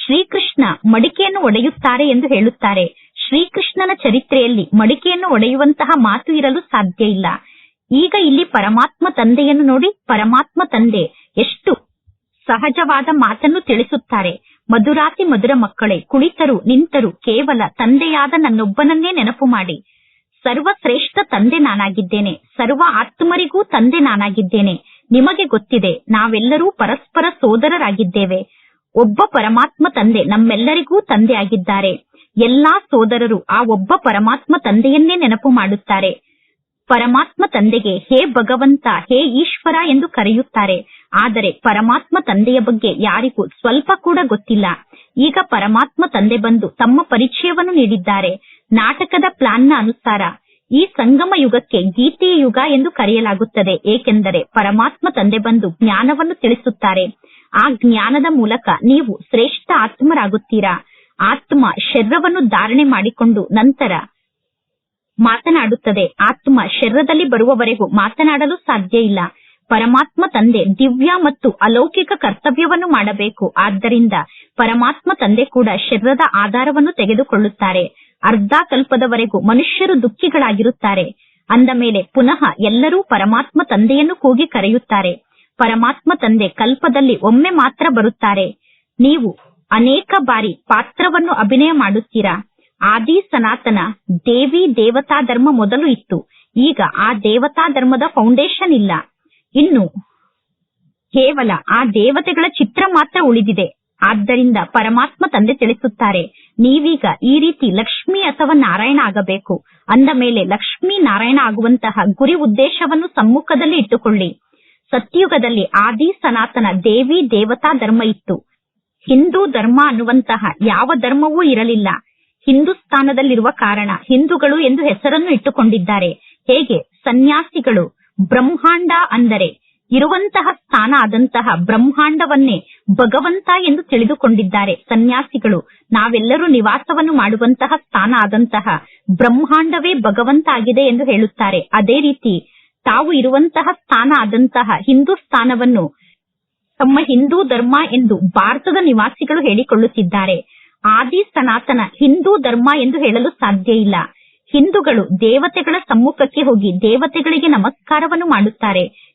ಶ್ರೀಕೃಷ್ಣ ಮಡಿಕೆಯನ್ನು ಒಡೆಯುತ್ತಾರೆ ಎಂದು ಹೇಳುತ್ತಾರೆ. ಶ್ರೀಕೃಷ್ಣನ ಚರಿತ್ರೆಯಲ್ಲಿ ಮಡಿಕೆಯನ್ನು ಒಡೆಯುವಂತಹ ಮಾತು ಇರಲು ಸಾಧ್ಯ ಇಲ್ಲ. ಈಗ ಇಲ್ಲಿ ಪರಮಾತ್ಮ ತಂದೆಯನ್ನು ನೋಡಿ ಪರಮಾತ್ಮ ತಂದೆ ಎಷ್ಟು ಸಹಜವಾದ ಮಾತನ್ನು ತಿಳಿಸುತ್ತಾರೆ. ಮಧುರಾತಿ ಮಧುರ ಮಕ್ಕಳೇ, ಕುಳಿತರು ನಿಂತರು ಕೇವಲ ತಂದೆಯಾದ ನನ್ನೊಬ್ಬನನ್ನೇ ನೆನಪು ಮಾಡಿ. ಸರ್ವಶ್ರೇಷ್ಠ ತಂದೆ ನಾನಾಗಿದ್ದೇನೆ. ಸರ್ವ ಆತ್ಮರಿಗೂ ತಂದೆ ನಾನಾಗಿದ್ದೇನೆ. ನಿಮಗೆ ಗೊತ್ತಿದೆ, ನಾವೆಲ್ಲರೂ ಪರಸ್ಪರ ಸೋದರರಾಗಿದ್ದೇವೆ. ಒಬ್ಬ ಪರಮಾತ್ಮ ತಂದೆ ನಮ್ಮೆಲ್ಲರಿಗೂ ತಂದೆ ಆಗಿದ್ದಾರೆ. ಎಲ್ಲಾ ಸೋದರರು ಆ ಒಬ್ಬ ಪರಮಾತ್ಮ ತಂದೆಯನ್ನೇ ನೆನಪು ಮಾಡುತ್ತಾರೆ. ಪರಮಾತ್ಮ ತಂದೆಗೆ ಹೇ ಭಗವಂತ, ಹೇ ಈಶ್ವರ ಎಂದು ಕರೆಯುತ್ತಾರೆ. ಆದರೆ ಪರಮಾತ್ಮ ತಂದೆಯ ಬಗ್ಗೆ ಯಾರಿಗೂ ಸ್ವಲ್ಪ ಕೂಡ ಗೊತ್ತಿಲ್ಲ. ಈಗ ಪರಮಾತ್ಮ ತಂದೆ ಬಂದು ತಮ್ಮ ಪರಿಚಯವನ್ನು ನೀಡಿದ್ದಾರೆ. ನಾಟಕದ ಪ್ಲಾನ್ನ ಅನುಸಾರ ಈ ಸಂಗಮ ಯುಗಕ್ಕೆ ಗೀತೆಯ ಯುಗ ಎಂದು ಕರೆಯಲಾಗುತ್ತದೆ. ಏಕೆಂದರೆ ಪರಮಾತ್ಮ ತಂದೆ ಬಂದು ಜ್ಞಾನವನ್ನು ತಿಳಿಸುತ್ತಾರೆ. ಆ ಜ್ಞಾನದ ಮೂಲಕ ನೀವು ಶ್ರೇಷ್ಠ ಆತ್ಮರಾಗುತ್ತೀರಾ? ಆತ್ಮ ಶರೀರವನ್ನು ಧಾರಣೆ ಮಾಡಿಕೊಂಡು ನಂತರ ಮಾತನಾಡುತ್ತದೆ. ಆತ್ಮ ಶರೀರದಲ್ಲಿ ಬರುವವರೆಗೂ ಮಾತನಾಡಲು ಸಾಧ್ಯ ಇಲ್ಲ. ಪರಮಾತ್ಮ ತಂದೆ ದಿವ್ಯ ಮತ್ತು ಅಲೌಕಿಕ ಕರ್ತವ್ಯವನ್ನು ಮಾಡಬೇಕು. ಆದ್ದರಿಂದ ಪರಮಾತ್ಮ ತಂದೆ ಕೂಡ ಶರೀರದ ಆಧಾರವನ್ನು ತೆಗೆದುಕೊಳ್ಳುತ್ತಾರೆ. ಅರ್ಧ ಕಲ್ಪದವರೆಗೂ ಮನುಷ್ಯರು ದುಃಖಿಗಳಾಗಿರುತ್ತಾರೆ. ಅಂದ ಮೇಲೆ ಪುನಃ ಎಲ್ಲರೂ ಪರಮಾತ್ಮ ತಂದೆಯನ್ನು ಕೂಗಿ ಕರೆಯುತ್ತಾರೆ. ಪರಮಾತ್ಮ ತಂದೆ ಕಲ್ಪದಲ್ಲಿ ಒಮ್ಮೆ ಮಾತ್ರ ಬರುತ್ತಾರೆ. ನೀವು ಅನೇಕ ಬಾರಿ ಪಾತ್ರವನ್ನು ಅಭಿನಯ ಮಾಡುತ್ತೀರಾ? ಆದಿ ಸನಾತನ, ದೇವಿ ದೇವತಾ ಧರ್ಮ ಮೊದಲು ಇತ್ತು. ಈಗ ಆ ದೇವತಾ ಧರ್ಮದ ಫೌಂಡೇಶನ್ ಇಲ್ಲ. ಇನ್ನು ಕೇವಲ ಆ ದೇವತೆಗಳ ಚಿತ್ರ ಮಾತ್ರ ಉಳಿದಿದೆ. ಆದ್ದರಿಂದ ಪರಮಾತ್ಮ ತಂದೆ ತಿಳಿಸುತ್ತಾರೆ. ನೀವೀಗ ಈ ರೀತಿ ಲಕ್ಷ್ಮಿ ಅಥವಾ ನಾರಾಯಣ ಆಗಬೇಕು. ಅಂದ ಮೇಲೆ ಲಕ್ಷ್ಮಿ ನಾರಾಯಣ ಆಗುವಂತಹ ಗುರಿ ಉದ್ದೇಶವನ್ನು ಸಮ್ಮುಖದಲ್ಲಿ ಇಟ್ಟುಕೊಳ್ಳಿ. ಸತ್ಯುಗದಲ್ಲಿ ಆದಿ ಸನಾತನ ದೇವಿ ದೇವತಾ ಧರ್ಮ ಇತ್ತು. ಹಿಂದೂ ಧರ್ಮ ಅನ್ನುವಂತಹ ಯಾವ ಧರ್ಮವೂ ಇರಲಿಲ್ಲ. ಹಿಂದೂಸ್ತಾನದಲ್ಲಿರುವ ಕಾರಣ ಹಿಂದೂಗಳು ಎಂದು ಹೆಸರನ್ನು ಇಟ್ಟುಕೊಂಡಿದ್ದಾರೆ. ಹೇಗೆ? ಸನ್ಯಾಸಿಗಳು. ಬ್ರಹ್ಮಾಂಡ ಅಂದರೆ ಇರುವಂತಹ ಸ್ಥಾನ ಆದಂತಹ ಬ್ರಹ್ಮಾಂಡವನ್ನೇ ಭಗವಂತ ಎಂದು ತಿಳಿದುಕೊಂಡಿದ್ದಾರೆ ಸನ್ಯಾಸಿಗಳು. ನಾವೆಲ್ಲರೂ ನಿವಾಸವನ್ನು ಮಾಡುವಂತಹ ಸ್ಥಾನ ಆದಂತಹ ಬ್ರಹ್ಮಾಂಡವೇ ಭಗವಂತ ಆಗಿದೆ ಎಂದು ಹೇಳುತ್ತಾರೆ. ಅದೇ ರೀತಿ ತಾವು ಇರುವಂತಹ ಸ್ಥಾನ ಆದಂತಹ ಹಿಂದೂಸ್ತಾನವನ್ನು ತಮ್ಮ ಹಿಂದೂ ಧರ್ಮ ಎಂದು ಭಾರತದ ನಿವಾಸಿಗಳು ಹೇಳಿಕೊಳ್ಳುತ್ತಿದ್ದಾರೆ. ಆದಿ ಸನಾತನ ಹಿಂದೂ ಧರ್ಮ ಎಂದು ಹೇಳಲು ಸಾಧ್ಯ ಇಲ್ಲ. ಹಿಂದೂಗಳು ದೇವತೆಗಳ ಸಮ್ಮುಖಕ್ಕೆ ಹೋಗಿ ದೇವತೆಗಳಿಗೆ ನಮಸ್ಕಾರವನ್ನು ಮಾಡುತ್ತಾರೆ.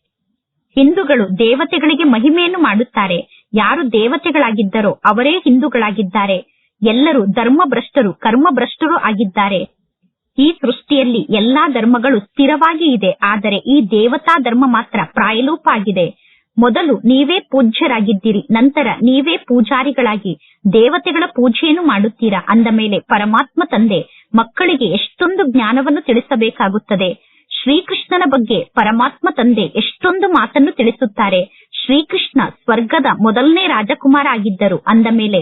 ಹಿಂದೂಗಳು ದೇವತೆಗಳಿಗೆ ಮಹಿಮೆಯನ್ನು ಮಾಡುತ್ತಾರೆ. ಯಾರು ದೇವತೆಗಳಾಗಿದ್ದರೋ ಅವರೇ ಹಿಂದೂಗಳಾಗಿದ್ದಾರೆ. ಎಲ್ಲರೂ ಧರ್ಮಭ್ರಷ್ಟರು, ಕರ್ಮಭ್ರಷ್ಟರು ಆಗಿದ್ದಾರೆ. ಈ ಸೃಷ್ಟಿಯಲ್ಲಿ ಎಲ್ಲಾ ಧರ್ಮಗಳು ಸ್ಥಿರವಾಗಿ ಇದೆ. ಆದರೆ ಈ ದೇವತಾ ಧರ್ಮ ಮಾತ್ರ ಪ್ರಾಯಲೋಪ ಆಗಿದೆ. ಮೊದಲು ನೀವೇ ಪೂಜ್ಯರಾಗಿದ್ದೀರಿ, ನಂತರ ನೀವೇ ಪೂಜಾರಿಗಳಾಗಿ ದೇವತೆಗಳ ಪೂಜೆಯನ್ನು ಮಾಡುತ್ತೀರಾ? ಅಂದ ಮೇಲೆ ಪರಮಾತ್ಮ ತಂದೆ ಮಕ್ಕಳಿಗೆ ಎಷ್ಟೊಂದು ಜ್ಞಾನವನ್ನು ತಿಳಿಸಬೇಕಾಗುತ್ತದೆ. ಶ್ರೀಕೃಷ್ಣನ ಬಗ್ಗೆ ಪರಮಾತ್ಮ ತಂದೆ ಎಷ್ಟೊಂದು ಮಾತನ್ನು ತಿಳಿಸುತ್ತಾರೆ. ಶ್ರೀಕೃಷ್ಣ ಸ್ವರ್ಗದ ಮೊದಲನೇ ರಾಜಕುಮಾರ ಆಗಿದ್ದರು. ಅಂದ ಮೇಲೆ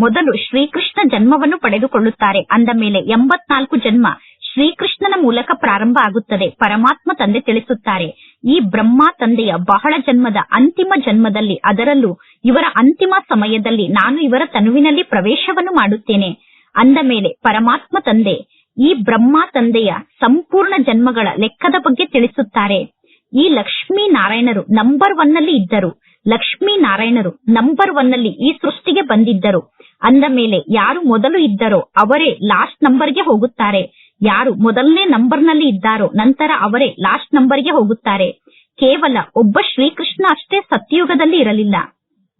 ಮೊದಲು ಶ್ರೀಕೃಷ್ಣ ಜನ್ಮವನ್ನು ಪಡೆದುಕೊಳ್ಳುತ್ತಾರೆ. ಅಂದ ಮೇಲೆ ಎಂಬತ್ನಾಲ್ಕು ಜನ್ಮ ಶ್ರೀಕೃಷ್ಣನ ಮೂಲಕ ಪ್ರಾರಂಭ ಆಗುತ್ತದೆ. ಪರಮಾತ್ಮ ತಂದೆ ತಿಳಿಸುತ್ತಾರೆ. ಈ ಬ್ರಹ್ಮ ತಂದೆಯ ಬಹಳ ಜನ್ಮದ ಅಂತಿಮ ಜನ್ಮದಲ್ಲಿ ಅದರಲ್ಲೂ ಇವರ ಅಂತಿಮ ಸಮಯದಲ್ಲಿ ನಾನು ಇವರ ತನುವಿನಲ್ಲಿ ಪ್ರವೇಶವನ್ನು ಮಾಡುತ್ತೇನೆ. ಅಂದ ಮೇಲೆ ಪರಮಾತ್ಮ ತಂದೆ ಈ ಬ್ರಹ್ಮ ತಂದೆಯ ಸಂಪೂರ್ಣ ಜನ್ಮಗಳ ಲೆಕ್ಕದ ಬಗ್ಗೆ ತಿಳಿಸುತ್ತಾರೆ. ಈ ಲಕ್ಷ್ಮೀ ನಾರಾಯಣರು ನಂಬರ್ ಒನ್ನಲ್ಲಿ ಇದ್ದರು. ಲಕ್ಷ್ಮೀ ನಾರಾಯಣರು ನಂಬರ್ ಒನ್ನಲ್ಲಿ ಈ ಸೃಷ್ಟಿಗೆ ಬಂದಿದ್ದರು. ಅಂದ ಮೇಲೆ ಯಾರು ಮೊದಲು ಇದ್ದರೋ ಅವರೇ ಲಾಸ್ಟ್ ನಂಬರ್ಗೆ ಹೋಗುತ್ತಾರೆ. ಯಾರು ಮೊದಲನೇ ನಂಬರ್ನಲ್ಲಿ ಇದ್ದಾರೋ ನಂತರ ಅವರೇ ಲಾಸ್ಟ್ ನಂಬರ್ಗೆ ಹೋಗುತ್ತಾರೆ. ಕೇವಲ ಒಬ್ಬ ಶ್ರೀಕೃಷ್ಣ ಅಷ್ಟೇ ಸತ್ಯಯುಗದಲ್ಲಿ ಇರಲಿಲ್ಲ.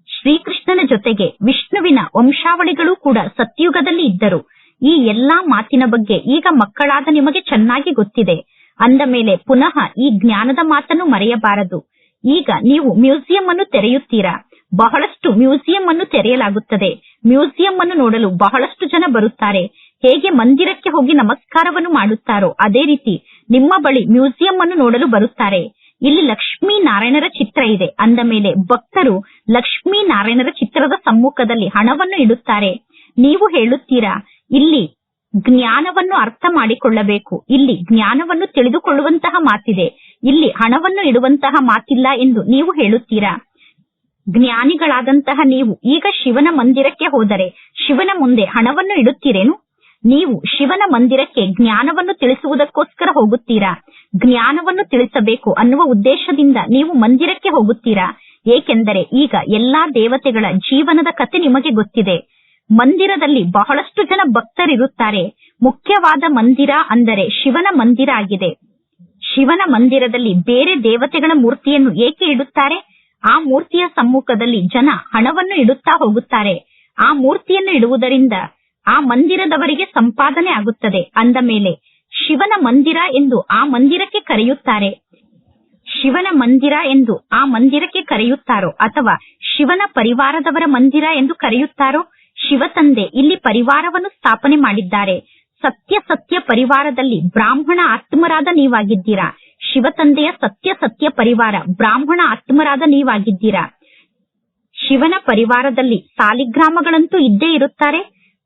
ಶ್ರೀಕೃಷ್ಣನ ಜೊತೆಗೆ ವಿಷ್ಣುವಿನ ವಂಶಾವಳಿಗಳು ಕೂಡ ಸತ್ಯಯುಗದಲ್ಲಿ ಇದ್ದರು. ಈ ಎಲ್ಲಾ ಮಾತಿನ ಬಗ್ಗೆ ಈಗ ಮಕ್ಕಳಾದ ನಿಮಗೆ ಚೆನ್ನಾಗಿ ಗೊತ್ತಿದೆ. ಅಂದ ಮೇಲೆ ಪುನಃ ಈ ಜ್ಞಾನದ ಮಾತನ್ನು ಮರೆಯಬಾರದು. ಈಗ ನೀವು ಮ್ಯೂಸಿಯಂ ಅನ್ನು ತೆರೆಯುತ್ತೀರಾ? ಬಹಳಷ್ಟು ಮ್ಯೂಸಿಯಂ ಅನ್ನು ತೆರೆಯಲಾಗುತ್ತದೆ. ಮ್ಯೂಸಿಯಂ ಅನ್ನು ನೋಡಲು ಬಹಳಷ್ಟು ಜನ ಬರುತ್ತಾರೆ. ಹೇಗೆ ಮಂದಿರಕ್ಕೆ ಹೋಗಿ ನಮಸ್ಕಾರವನ್ನು ಮಾಡುತ್ತಾರೋ ಅದೇ ರೀತಿ ನಿಮ್ಮ ಬಳಿ ಮ್ಯೂಸಿಯಂ ಅನ್ನು ನೋಡಲು ಬರುತ್ತಾರೆ. ಇಲ್ಲಿ ಲಕ್ಷ್ಮೀ ನಾರಾಯಣರ ಚಿತ್ರ ಇದೆ. ಅಂದ ಮೇಲೆ ಭಕ್ತರು ಲಕ್ಷ್ಮೀ ನಾರಾಯಣರ ಚಿತ್ರದ ಸಮ್ಮುಖದಲ್ಲಿ ಹಣವನ್ನು ಇಡುತ್ತಾರೆ. ನೀವು ಹೇಳುತ್ತೀರಾ ಇಲ್ಲಿ ಜ್ಞಾನವನ್ನು ಅರ್ಥ ಮಾಡಿಕೊಳ್ಳಬೇಕು. ಇಲ್ಲಿ ಜ್ಞಾನವನ್ನು ತಿಳಿದುಕೊಳ್ಳುವಂತಹ ಮಾತಿದೆ. ಇಲ್ಲಿ ಹಣವನ್ನು ಇಡುವಂತಹ ಮಾತಿಲ್ಲ ಎಂದು ನೀವು ಹೇಳುತ್ತೀರಾ? ಜ್ಞಾನಿಗಳಾದಂತಹ ನೀವು ಈಗ ಶಿವನ ಮಂದಿರಕ್ಕೆ ಹೋದರೆ ಶಿವನ ಮುಂದೆ ಹಣವನ್ನು ಇಡುತ್ತೀರೇನು? ನೀವು ಶಿವನ ಮಂದಿರಕ್ಕೆ ಜ್ಞಾನವನ್ನು ತಿಳಿಸುವುದಕ್ಕೋಸ್ಕರ ಹೋಗುತ್ತೀರಾ? ಜ್ಞಾನವನ್ನು ತಿಳಿಸಬೇಕು ಅನ್ನುವ ಉದ್ದೇಶದಿಂದ ನೀವು ಮಂದಿರಕ್ಕೆ ಹೋಗುತ್ತೀರಾ? ಏಕೆಂದರೆ ಈಗ ಎಲ್ಲಾ ದೇವತೆಗಳ ಜೀವನದ ಕಥೆ ನಿಮಗೆ ಗೊತ್ತಿದೆ. ಮಂದಿರದಲ್ಲಿ ಬಹಳಷ್ಟು ಜನ ಭಕ್ತರಿರುತ್ತಾರೆ. ಮುಖ್ಯವಾದ ಮಂದಿರ ಅಂದರೆ ಶಿವನ ಮಂದಿರ ಆಗಿದೆ. ಶಿವನ ಮಂದಿರದಲ್ಲಿ ಬೇರೆ ದೇವತೆಗಳ ಮೂರ್ತಿಯನ್ನು ಏಕೆ ಇಡುತ್ತಾರೆ? ಆ ಮೂರ್ತಿಯ ಸಮ್ಮುಖದಲ್ಲಿ ಜನ ಹಣವನ್ನು ಇಡುತ್ತಾ ಹೋಗುತ್ತಾರೆ. ಆ ಮೂರ್ತಿಯನ್ನು ಇಡುವುದರಿಂದ ಆ ಮಂದಿರದವರಿಗೆ ಸಂಪಾದನೆ ಆಗುತ್ತದೆ. ಅಂದ ಮೇಲೆ, ಶಿವನ ಮಂದಿರ ಎಂದು ಆ ಮಂದಿರಕ್ಕೆ ಕರೆಯುತ್ತಾರೆ. ಶಿವನ ಮಂದಿರ ಎಂದು ಆ ಮಂದಿರಕ್ಕೆ ಕರೆಯುತ್ತಾರೋ ಅಥವಾ ಶಿವನ ಪರಿವಾರದವರ ಮಂದಿರ ಎಂದು ಕರೆಯುತ್ತಾರೋ? ಶಿವ ತಂದೆ ಇಲ್ಲಿ ಪರಿವಾರವನ್ನು ಸ್ಥಾಪನೆ ಮಾಡಿದ್ದಾರೆ. ಸತ್ಯ ಸತ್ಯ ಪರಿವಾರದಲ್ಲಿ ಬ್ರಾಹ್ಮಣ ಆತ್ಮರಾದ ನೀವಾಗಿದ್ದೀರಾ? ಶಿವತಂದೆಯ ಸತ್ಯ ಸತ್ಯ ಪರಿವಾರ ಬ್ರಾಹ್ಮಣ ಆತ್ಮರಾದ ನೀವಾಗಿದ್ದೀರಾ? ಶಿವನ ಪರಿವಾರದಲ್ಲಿ ಸಾಲಿಗ್ರಾಮಗಳಂತೂ ಇದ್ದೇ ಇರುತ್ತಾರೆ?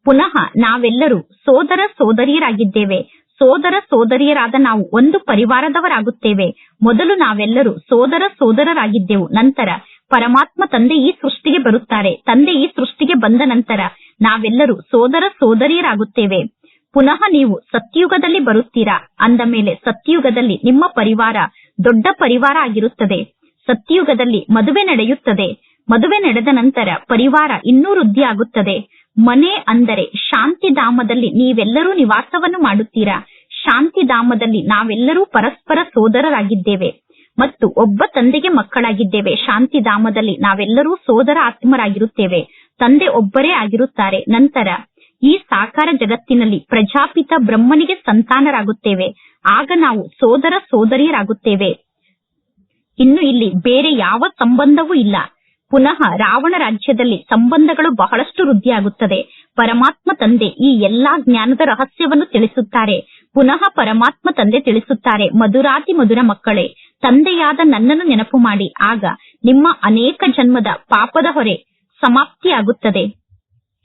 ಪುನಃ ನಾವೆಲ್ಲರೂ ಸೋದರ ಸೋದರಿಯರಾಗಿದ್ದೇವೆ. ಸೋದರ ಸೋದರಿಯರಾದ ನಾವು ಒಂದು ಪರಿವಾರದವರಾಗುತ್ತೇವೆ. ಮೊದಲು ನಾವೆಲ್ಲರೂ ಸೋದರ ಸೋದರರಾಗಿದ್ದೆವು. ನಂತರ ಪರಮಾತ್ಮ ತಂದೆ ಈ ಸೃಷ್ಟಿಗೆ ಬರುತ್ತಾರೆ. ತಂದೆ ಈ ಸೃಷ್ಟಿಗೆ ಬಂದ ನಂತರ ನಾವೆಲ್ಲರೂ ಸೋದರ ಸೋದರಿಯರಾಗುತ್ತೇವೆ. ಪುನಃ ನೀವು ಸತ್ಯುಗದಲ್ಲಿ ಬರುತ್ತೀರಾ? ಅಂದ ಮೇಲೆ ಸತ್ಯುಗದಲ್ಲಿ ನಿಮ್ಮ ಪರಿವಾರ ದೊಡ್ಡ ಪರಿವಾರ ಆಗಿರುತ್ತದೆ. ಸತ್ಯುಗದಲ್ಲಿ ಮದುವೆ ನಡೆಯುತ್ತದೆ. ಮದುವೆ ನಡೆದ ನಂತರ ಪರಿವಾರ ಇನ್ನೂ ವೃದ್ಧಿ ಆಗುತ್ತದೆ. ಮನೆ ಅಂದರೆ ಶಾಂತಿಧಾಮದಲ್ಲಿ ನೀವೆಲ್ಲರೂ ನಿವಾಸವನ್ನು ಮಾಡುತ್ತೀರಾ? ಶಾಂತಿಧಾಮದಲ್ಲಿ ನಾವೆಲ್ಲರೂ ಪರಸ್ಪರ ಸೋದರರಾಗಿದ್ದೇವೆ. ಮತ್ತು ಒಬ್ಬ ತಂದೆಗೆ ಮಕ್ಕಳಾಗಿದ್ದೇವೆ. ಶಾಂತಿಧಾಮದಲ್ಲಿ ನಾವೆಲ್ಲರೂ ಸೋದರ ಆತ್ಮರಾಗಿರುತ್ತೇವೆ. ತಂದೆ ಒಬ್ಬರೇ ಆಗಿರುತ್ತಾರೆ. ನಂತರ ಈ ಸಾಕಾರ ಜಗತ್ತಿನಲ್ಲಿ ಪ್ರಜಾಪಿತ ಬ್ರಹ್ಮನಿಗೆ ಸಂತಾನರಾಗುತ್ತೇವೆ. ಆಗ ನಾವು ಸೋದರ ಸೋದರಿಯರಾಗುತ್ತೇವೆ. ಇನ್ನು ಇಲ್ಲಿ ಬೇರೆ ಯಾವ ಸಂಬಂಧವೂ ಇಲ್ಲ. ಪುನಃ ರಾವಣ ರಾಜ್ಯದಲ್ಲಿ ಸಂಬಂಧಗಳು ಬಹಳಷ್ಟು ವೃದ್ಧಿಯಾಗುತ್ತದೆ. ಪರಮಾತ್ಮ ತಂದೆ ಈ ಎಲ್ಲಾ ಜ್ಞಾನದ ರಹಸ್ಯವನ್ನು ತಿಳಿಸುತ್ತಾರೆ. ಪುನಃ ಪರಮಾತ್ಮ ತಂದೆ ತಿಳಿಸುತ್ತಾರೆ ಮಧುರಾತಿ ಮಧುರ ಮಕ್ಕಳೇ, ತಂದೆಯಾದ ನನ್ನನ್ನು ನೆನಪು ಮಾಡಿ, ಆಗ ನಿಮ್ಮ ಅನೇಕ ಜನ್ಮದ ಪಾಪದ ಹೊರೆ ಸಮಾಪ್ತಿಯಾಗುತ್ತದೆ.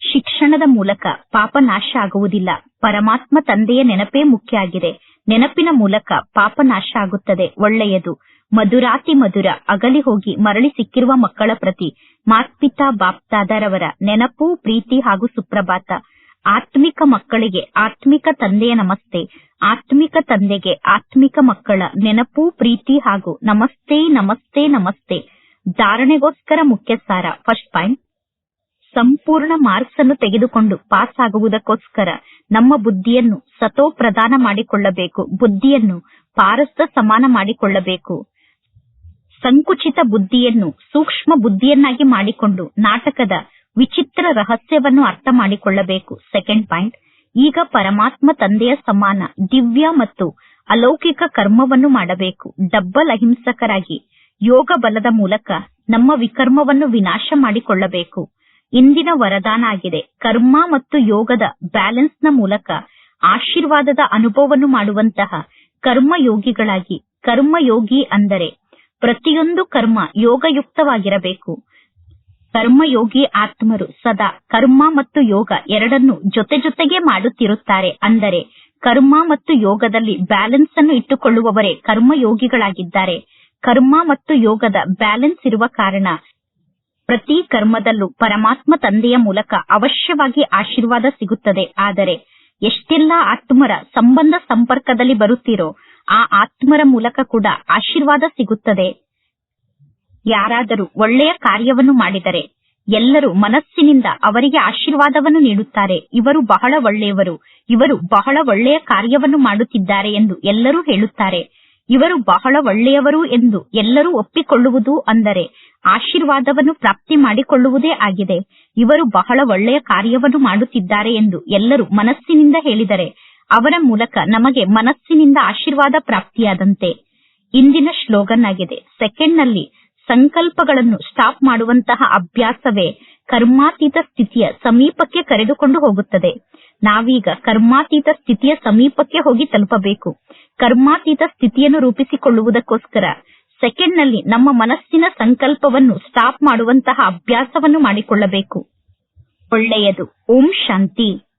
ಶಿಕ್ಷಣದ ಮೂಲಕ ಪಾಪ ನಾಶ ಆಗುವುದಿಲ್ಲ, ಪರಮಾತ್ಮ ತಂದೆಯ ನೆನಪೇ ಮುಖ್ಯ ಆಗಿದೆ ನೆನಪಿನ ಮೂಲಕ ಪಾಪ ನಾಶ ಆಗುತ್ತದೆ, ಒಳ್ಳೆಯದು. ಮಧುರಾತಿ ಮಧುರ, ಅಗಲಿ ಹೋಗಿ ಮರಳಿ ಸಿಕ್ಕಿರುವ ಮಕ್ಕಳ ಪ್ರತಿ, ಮಾತ್ಪಿತಾ ಬಾಪ್ತಾದರವರ ನೆನಪು, ಪ್ರೀತಿ ಹಾಗೂ ಸುಪ್ರಭಾತ. ಆತ್ಮಿಕ ಮಕ್ಕಳಿಗೆ ಆತ್ಮಿಕ ತಂದೆಯ ನಮಸ್ತೆ, ಆತ್ಮಿಕ ತಂದೆಗೆ ಆತ್ಮಿಕ ಮಕ್ಕಳ ನೆನಪು, ಪ್ರೀತಿ ಹಾಗೂ ನಮಸ್ತೆ ನಮಸ್ತೆ ನಮಸ್ತೆ. ಧಾರಣೆಗೋಸ್ಕರ ಮುಖ್ಯ ಸಾರ ಫಸ್ಟ್ ಪಾಯಿಂಟ್ ಸಂಪೂರ್ಣ ಮಾರ್ಕ್ಸ್ ಅನ್ನು ತೆಗೆದುಕೊಂಡು ಪಾಸ್ ಆಗುವುದಕ್ಕೋಸ್ಕರ ನಮ್ಮ ಬುದ್ಧಿಯನ್ನು ಸತೋ ಪ್ರದಾನ ಮಾಡಿಕೊಳ್ಳಬೇಕು, ಬುದ್ಧಿಯನ್ನು ಪಾರಸ್ತ ಸಮಾನ ಮಾಡಿಕೊಳ್ಳಬೇಕು. ಸಂಕುಚಿತ ಬುದ್ಧಿಯನ್ನು ಸೂಕ್ಷ್ಮ ಬುದ್ಧಿಯನ್ನಾಗಿ ಮಾಡಿಕೊಂಡು ನಾಟಕದ ವಿಚಿತ್ರ ರಹಸ್ಯವನ್ನು ಅರ್ಥ ಮಾಡಿಕೊಳ್ಳಬೇಕು. ಸೆಕೆಂಡ್ ಪಾಯಿಂಟ್ ಈಗ ಪರಮಾತ್ಮ ತಂದೆಯ ಸಮಾನ, ದಿವ್ಯ ಮತ್ತು ಅಲೌಕಿಕ ಕರ್ಮವನ್ನು ಮಾಡಬೇಕು. ಡಬ್ಬಲ್ ಅಹಿಂಸಕರಾಗಿ ಯೋಗ ಬಲದ ಮೂಲಕ ನಮ್ಮ ವಿಕರ್ಮವನ್ನು ವಿನಾಶ ಮಾಡಿಕೊಳ್ಳಬೇಕು. ಇಂದಿನ ವರದಾನ ಆಗಿದೆ. ಕರ್ಮ ಮತ್ತು ಯೋಗದ ಬ್ಯಾಲೆನ್ಸ್ನ ಮೂಲಕ ಆಶೀರ್ವಾದದ ಅನುಭವವನ್ನು ಮಾಡುವಂತಹ ಕರ್ಮಯೋಗಿಗಳಾಗಿ ಕರ್ಮಯೋಗಿ ಅಂದರೆ ಪ್ರತಿಯೊಂದು ಕರ್ಮ ಯೋಗಯುಕ್ತವಾಗಿರಬೇಕು. ಕರ್ಮಯೋಗಿ ಆತ್ಮರು ಸದಾ ಕರ್ಮ ಮತ್ತು ಯೋಗ ಎರಡನ್ನು ಜೊತೆ ಜೊತೆಗೆ ಮಾಡುತ್ತಿರುತ್ತಾರೆ. ಅಂದರೆ ಕರ್ಮ ಮತ್ತು ಯೋಗದಲ್ಲಿ ಬ್ಯಾಲೆನ್ಸ್ ಅನ್ನು ಇಟ್ಟುಕೊಳ್ಳುವವರೇ ಕರ್ಮಯೋಗಿಗಳಾಗಿದ್ದಾರೆ. ಕರ್ಮ ಮತ್ತು ಯೋಗದ ಬ್ಯಾಲೆನ್ಸ್ ಇರುವ ಕಾರಣ ಪ್ರತಿ ಕರ್ಮದಲ್ಲೂ ಪರಮಾತ್ಮ ತಂದೆಯ ಮೂಲಕ ಅವಶ್ಯವಾಗಿ ಆಶೀರ್ವಾದ ಸಿಗುತ್ತದೆ. ಆದರೆ ಎಷ್ಟೆಲ್ಲ ಆತ್ಮರ ಸಂಬಂಧ ಸಂಪರ್ಕದಲ್ಲಿ ಬರುತ್ತೀರೋ ಆ ಆತ್ಮರ ಮೂಲಕ ಕೂಡ ಆಶೀರ್ವಾದ ಸಿಗುತ್ತದೆ. ಯಾರಾದರೂ ಒಳ್ಳೆಯ ಕಾರ್ಯವನ್ನು ಮಾಡಿದರೆ ಎಲ್ಲರೂ ಮನಸ್ಸಿನಿಂದ ಅವರಿಗೆ ಆಶೀರ್ವಾದವನ್ನು ನೀಡುತ್ತಾರೆ. ಇವರು ಬಹಳ ಒಳ್ಳೆಯವರು. ಇವರು ಬಹಳ ಒಳ್ಳೆಯ ಕಾರ್ಯವನ್ನು ಮಾಡುತ್ತಿದ್ದಾರೆ ಎಂದು ಎಲ್ಲರೂ ಹೇಳುತ್ತಾರೆ. ಇವರು ಬಹಳ ಒಳ್ಳೆಯವರು ಎಂದು ಎಲ್ಲರೂ ಒಪ್ಪಿಕೊಳ್ಳುವುದು ಅಂದರೆ ಆಶೀರ್ವಾದವನ್ನು ಪ್ರಾಪ್ತಿ ಮಾಡಿಕೊಳ್ಳುವುದೇ ಆಗಿದೆ. ಇವರು ಬಹಳ ಒಳ್ಳೆಯ ಕಾರ್ಯವನ್ನು ಮಾಡುತ್ತಿದ್ದಾರೆ ಎಂದು ಎಲ್ಲರೂ ಮನಸ್ಸಿನಿಂದ ಹೇಳಿದರೆ ಅವರ ಮೂಲಕ ನಮಗೆ ಮನಸ್ಸಿನಿಂದ ಆಶೀರ್ವಾದ ಪ್ರಾಪ್ತಿಯಾದಂತೆ. ಇಂದಿನ ಶ್ಲೋಗನ್ ಆಗಿದೆ ಸೆಕೆಂಡ್ನಲ್ಲಿ ಸಂಕಲ್ಪಗಳನ್ನು ಸ್ಟಾಪ್ ಮಾಡುವಂತಹ ಅಭ್ಯಾಸವೇ ಕರ್ಮಾತೀತ ಸ್ಥಿತಿಯ ಸಮೀಪಕ್ಕೆ ಕರೆದುಕೊಂಡು ಹೋಗುತ್ತದೆ. ನಾವೀಗ ಕರ್ಮಾತೀತ ಸ್ಥಿತಿಯ ಸಮೀಪಕ್ಕೆ ಹೋಗಿ ತಲುಪಬೇಕು. ಕರ್ಮಾತೀತ ಸ್ಥಿತಿಯನ್ನು ರೂಪಿಸಿಕೊಳ್ಳುವುದಕ್ಕೋಸ್ಕರ ಸೆಕೆಂಡ್ನಲ್ಲಿ ನಮ್ಮ ಮನಸ್ಸಿನ ಸಂಕಲ್ಪವನ್ನು ಸ್ಟಾಪ್ ಮಾಡುವಂತಹ ಅಭ್ಯಾಸವನ್ನು ಮಾಡಿಕೊಳ್ಳಬೇಕು. ಒಳ್ಳೆಯದು. ಓಂ ಶಾಂತಿ.